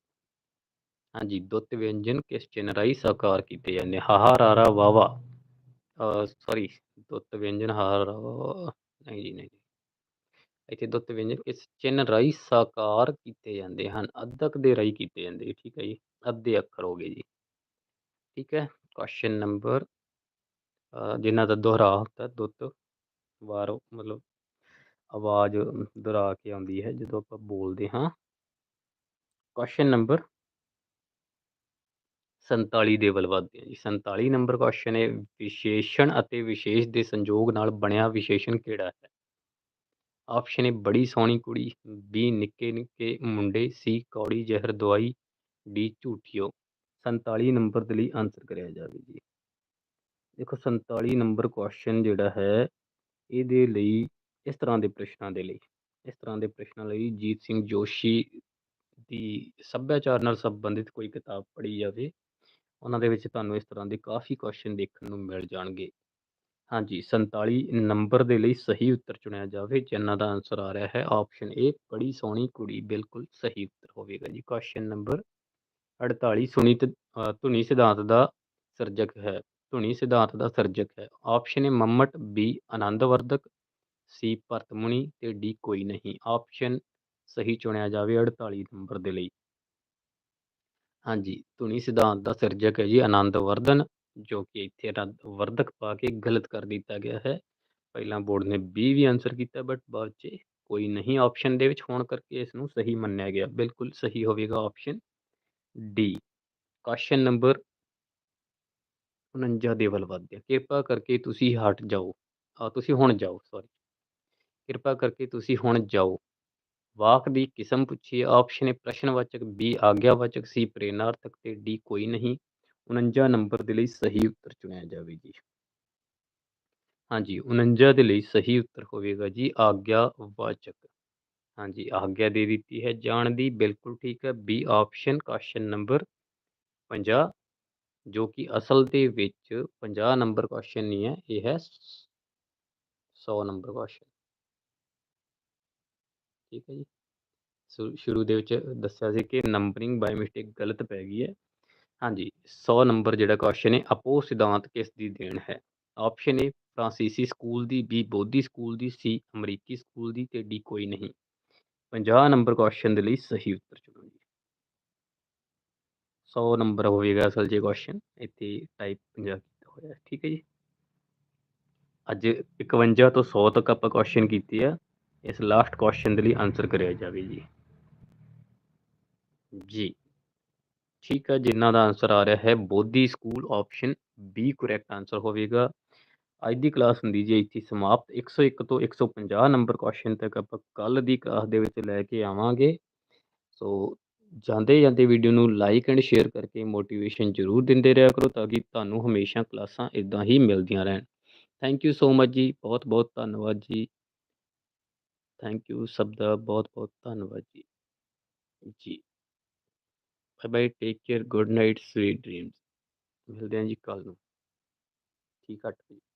ਹਾਂਜੀ, ਦੁੱਤ ਵਿਅੰਜਨ ਕਿਸ ਚਿੰਨ ਰਾਹੀਂ ਸਾਕਾਰ ਕੀਤੇ ਜਾਂਦੇ ਹਾਹਾ ਰਾਰਾ ਵਾਵਾ ਸੌਰੀ ਦੁੱਤ ਵਿਅੰਜਨ ਹਾਰਾ ਨਹੀਂ ਜੀ, ਨਹੀਂ ਇੱਥੇ ਦੁੱਤ ਵਿਅੰਜਨ ਕਿਸ ਚਿੰਨ੍ਹ ਰਾਹੀਂ ਸਾਕਾਰ ਕੀਤੇ ਜਾਂਦੇ ਹਨ? ਅੱਧਕ ਦੇ ਰਾਹੀਂ ਕੀਤੇ ਜਾਂਦੇ ਠੀਕ ਹੈ ਜੀ। ਅੱਧੇ ਅੱਖਰ ਹੋ ਗਏ ਜੀ। ਠੀਕ ਹੈ ਕੁਐਸਚਨ ਨੰਬਰ ਜਿਨ੍ਹਾਂ ਦਾ ਦੁਹਰਾ ਹੁੰਦਾ, ਦੁੱਤ, ਵਾਰ, ਮਤਲਬ ਆਵਾਜ਼ ਦੁਹਰਾ ਕੇ ਆਉਂਦੀ ਹੈ, ਜਦੋਂ ਆਪਾਂ ਬੋਲਦੇ ਹਾਂ। ਕੁਐਸਚਨ ਨੰਬਰ 47 ਦੇ ਵੱਲ ਵੱਧਦੇ ਹਾਂ ਜੀ। 47 ਨੰਬਰ ਕੁਐਸਚਨ ਹੈ ਵਿਸ਼ੇਸ਼ਣ ਅਤੇ ਵਿਸ਼ੇਸ਼ ਦੇ ਸੰਯੋਗ ਨਾਲ ਬਣਿਆ ਵਿਸ਼ੇਸ਼ਣ ਕਿਹੜਾ ਹੈ? ਆਪਸ਼ਨ ਏ ਬੜੀ ਸੋਹਣੀ ਕੁੜੀ। ਬੀ ਨਿੱਕੇ ਨਿੱਕੇ ਮੁੰਡੇ। ਸੀ ਕੌੜੀ ਜ਼ਹਿਰ ਦਵਾਈ। ਡੀ ਝੂਠਿਓ 47 ਨੰਬਰ ਦੇ ਲਈ ਆਨਸਰ ਕਰਿਆ ਜਾਵੇ ਜੀ। ਦੇਖੋ 47 ਨੰਬਰ ਕੁਐਸਚਨ ਜਿਹੜਾ ਹੈ, ਇਹਦੇ ਲਈ, ਇਸ ਤਰ੍ਹਾਂ ਦੇ ਪ੍ਰਸ਼ਨਾਂ ਦੇ ਲਈ। ਇਸ ਤਰ੍ਹਾਂ ਦੇ ਪ੍ਰਸ਼ਨਾਂ ਲਈ ਜੀਤ ਸਿੰਘ ਜੋਸ਼ੀ ਦੀ ਸੱਭਿਆਚਾਰ ਨਾਲ ਸੰਬੰਧਿਤ ਕੋਈ ਕਿਤਾਬ ਪੜ੍ਹੀ ਜਾਵੇ। ਉਹਨਾਂ ਦੇ ਵਿੱਚ ਤੁਹਾਨੂੰ ਇਸ ਤਰ੍ਹਾਂ ਦੇ ਕਾਫੀ ਕੁਐਸਚਨ ਦੇਖਣ ਨੂੰ ਮਿਲ ਜਾਣਗੇ। ਹਾਂਜੀ 47 ਨੰਬਰ ਦੇ ਲਈ ਸਹੀ ਉੱਤਰ ਚੁਣਿਆ ਜਾਵੇ ਜਿਨ੍ਹਾਂ ਦਾ ਆਨਸਰ ਆ ਰਿਹਾ ਹੈ ਆਪਸ਼ਨ ਏ ਬੜੀ ਸੋਹਣੀ ਕੁੜੀ ਬਿਲਕੁਲ ਸਹੀ ਉੱਤਰ ਹੋਵੇਗਾ ਜੀ। ਕੁਐਸਚਨ ਨੰਬਰ 48 ਸੁਣੀ ਅ, ਧੁਨੀ ਸਿਧਾਂਤ ਦਾ ਸਿਰਜਕ ਹੈ। ਧੁਨੀ ਸਿਧਾਂਤ ਦਾ ਸਿਰਜਕ ਹੈ। Option A Mammata B Anandvardhan C Bharatmuni ਤੇ ਡੀ ਕੋਈ ਨਹੀਂ। ਆਪਸ਼ਨ ਸਹੀ ਚੁਣਿਆ ਜਾਵੇ 48 ਨੰਬਰ ਦੇ ਲਈ। ਹਾਂਜੀ, ਧੁਨੀ ਸਿਧਾਂਤ ਦਾ ਸਿਰਜਕ ਹੈ ਜੀ ਆਨੰਦ ਵਰਧਨ, ਜੋ ਕਿ ਇੱਥੇ ਆਨੰਦਵਰਧਕ ਪਾ ਕੇ ਗਲਤ ਕਰ ਦਿੱਤਾ ਗਿਆ ਹੈ। ਪਹਿਲਾਂ ਬੋਰਡ ਨੇ ਬੀ ਵੀ ਆਨਸਰ ਕੀਤਾ ਬਟ ਬਾਅਦ 'ਚ ਕੋਈ ਨਹੀਂ ਆਪਸ਼ਨ ਦੇ ਵਿੱਚ ਹੋਣ ਕਰਕੇ ਇਸ ਨੂੰ ਸਹੀ ਮੰਨਿਆ ਗਿਆ। ਬਿਲਕੁਲ ਸਹੀ ਹੋਵੇਗਾ ਆਪਸ਼ਨ ਡੀ ਕੁਐਸਚਨ ਨੰਬਰ 49 ਦੇ ਵੱਲ ਵੱਧਦੇ ਹਾਂ। ਕਿਰਪਾ ਕਰਕੇ ਤੁਸੀਂ ਹਟ ਜਾਓ। ਆ, ਤੁਸੀਂ ਹੁਣ ਜਾਓ ਸੌਰੀ ਕਿਰਪਾ ਕਰਕੇ ਤੁਸੀਂ ਹੁਣ ਜਾਓ। ਵਾਕ ਦੀ ਕਿਸਮ ਪੁੱਛੀ ਆਪਸ਼ਨ ਏ ਪ੍ਰਸ਼ਨਵਾਚਕ ਬੀ ਆਗਿਆਵਾਚਕ ਸੀ ਪ੍ਰੇਰਨਾਰਥਕ ਤੇ ਡੀ ਕੋਈ ਨਹੀਂ। 49 ਨੰਬਰ ਦੇ ਲਈ ਸਹੀ ਉੱਤਰ ਚੁਣਿਆ ਜਾਵੇ ਜੀ ਹਾਂਜੀ 49 ਦੇ ਲਈ ਸਹੀ ਉੱਤਰ ਹੋਵੇਗਾ ਜੀ, ਆਗਿਆਵਾਚਕ। ਹਾਂਜੀ, ਆਗਿਆ ਦੇ ਦਿੱਤੀ ਹੈ ਜਾਣ ਦੀ ਬਿਲਕੁਲ ਠੀਕ ਹੈ। ਬੀ ਆਪਸ਼ਨ ਕੁਐਸਚਨ ਨੰਬਰ 50 ਜੋ ਕਿ ਅਸਲ ਦੇ ਵਿੱਚ 50 ਨੰਬਰ ਕੁਐਸਚਨ ਨਹੀਂ ਹੈ, ਇਹ ਹੈ 100 ਨੰਬਰ ਕੁਐਸਚਨ ਠੀਕ ਹੈ ਜੀ। ਸ਼ੁ- ਸ਼ੁਰੂ ਦੇ ਵਿੱਚ ਦੱਸਿਆ ਸੀ ਕਿ ਨੰਬਰਿੰਗ ਬਾਈ ਮਿਸਟੇਕ ਗਲਤ ਪੈ ਗਈ ਹੈ। ਹਾਂਜੀ 100 ਨੰਬਰ ਜਿਹੜਾ ਕੁਐਸਚਨ ਹੈ, ਆਪੋ ਸਿਧਾਂਤ ਕਿਸ ਦੀ ਦੇਣ ਹੈ? ਆਪਸ਼ਨ ਏ ਫਰਾਂਸੀਸੀ ਸਕੂਲ ਦੀ ਬੀ ਬੋਧੀ ਸਕੂਲ ਦੀ ਸੀ ਅਮਰੀਕੀ ਸਕੂਲ ਦੀ ਤੇ ਡੀ ਕੋਈ ਨਹੀਂ। 50 ਨੰਬਰ ਕੁਐਸਚਨ ਦੇ ਲਈ ਸਹੀ ਉੱਤਰ ਚੁਣੋ ਜੀ। 100 ਨੰਬਰ ਹੋਵੇਗਾ ਅਸਲ ਜੇ ਕੁਐਸਚਨ ਇੱਥੇ ਟਾਈਪ 50 ਕੀਤਾ ਹੋਇਆ, ਠੀਕ ਹੈ ਜੀ। ਅੱਜ 51 ਤੋਂ 100 ਤੱਕ ਆਪਾਂ ਕੁਐਸਚਨ ਕੀਤੇ ਆ। ਇਸ ਲਾਸਟ ਕੁਐਸਚਨ ਦੇ ਲਈ ਆਨਸਰ ਕਰਿਆ ਜਾਵੇ ਜੀ। ਜੀ। ਠੀਕ ਹੈ ਜਿਨ੍ਹਾਂ ਦਾ ਆਨਸਰ ਆ ਰਿਹਾ ਹੈ, ਬੋਧੀ school option B correct answer ਹੋਵੇਗਾ। ਅੱਜ ਦੀ ਕਲਾਸ ਹੁੰਦੀ ਜੀ, ਇੱਥੇ ਸਮਾਪਤ। 101 ਤੋਂ 150 ਨੰਬਰ ਕੁਐਸਚਨ ਤੱਕ ਆਪਾਂ ਕੱਲ ਦੀ ਕਲਾਸ ਦੇ ਵਿੱਚ ਲੈ ਕੇ ਆਵਾਂਗੇ। ਸੋ ਜਾਂਦੇ ਜਾਂਦੇ ਵੀਡੀਓ ਨੂੰ ਲਾਈਕ ਐਂਡ ਸ਼ੇਅਰ ਕਰਕੇ ਮੋਟੀਵੇਸ਼ਨ ਜ਼ਰੂਰ ਦਿੰਦੇ ਰਿਹਾ ਕਰੋ ਤਾਂ ਕਿ ਤੁਹਾਨੂੰ ਹਮੇਸ਼ਾ ਕਲਾਸਾਂ ਇਦਾਂ ਹੀ ਮਿਲਦੀਆਂ ਰਹਿਣ। ਥੈਂਕ ਯੂ ਸੋ ਮਚ ਜੀ। ਬਹੁਤ ਬਹੁਤ ਧੰਨਵਾਦ ਜੀ। ਥੈਂਕ ਯੂ ਸਭ ਦਾ ਬਹੁਤ ਬਹੁਤ ਧੰਨਵਾਦ ਜੀ ਜੀ bye bye take care good night sweet dreams ਮਿਲਦੇ ਹਾਂ ਜੀ ਕੱਲ ਨੂੰ ਠੀਕ ਅੱਠ ਵਜੇ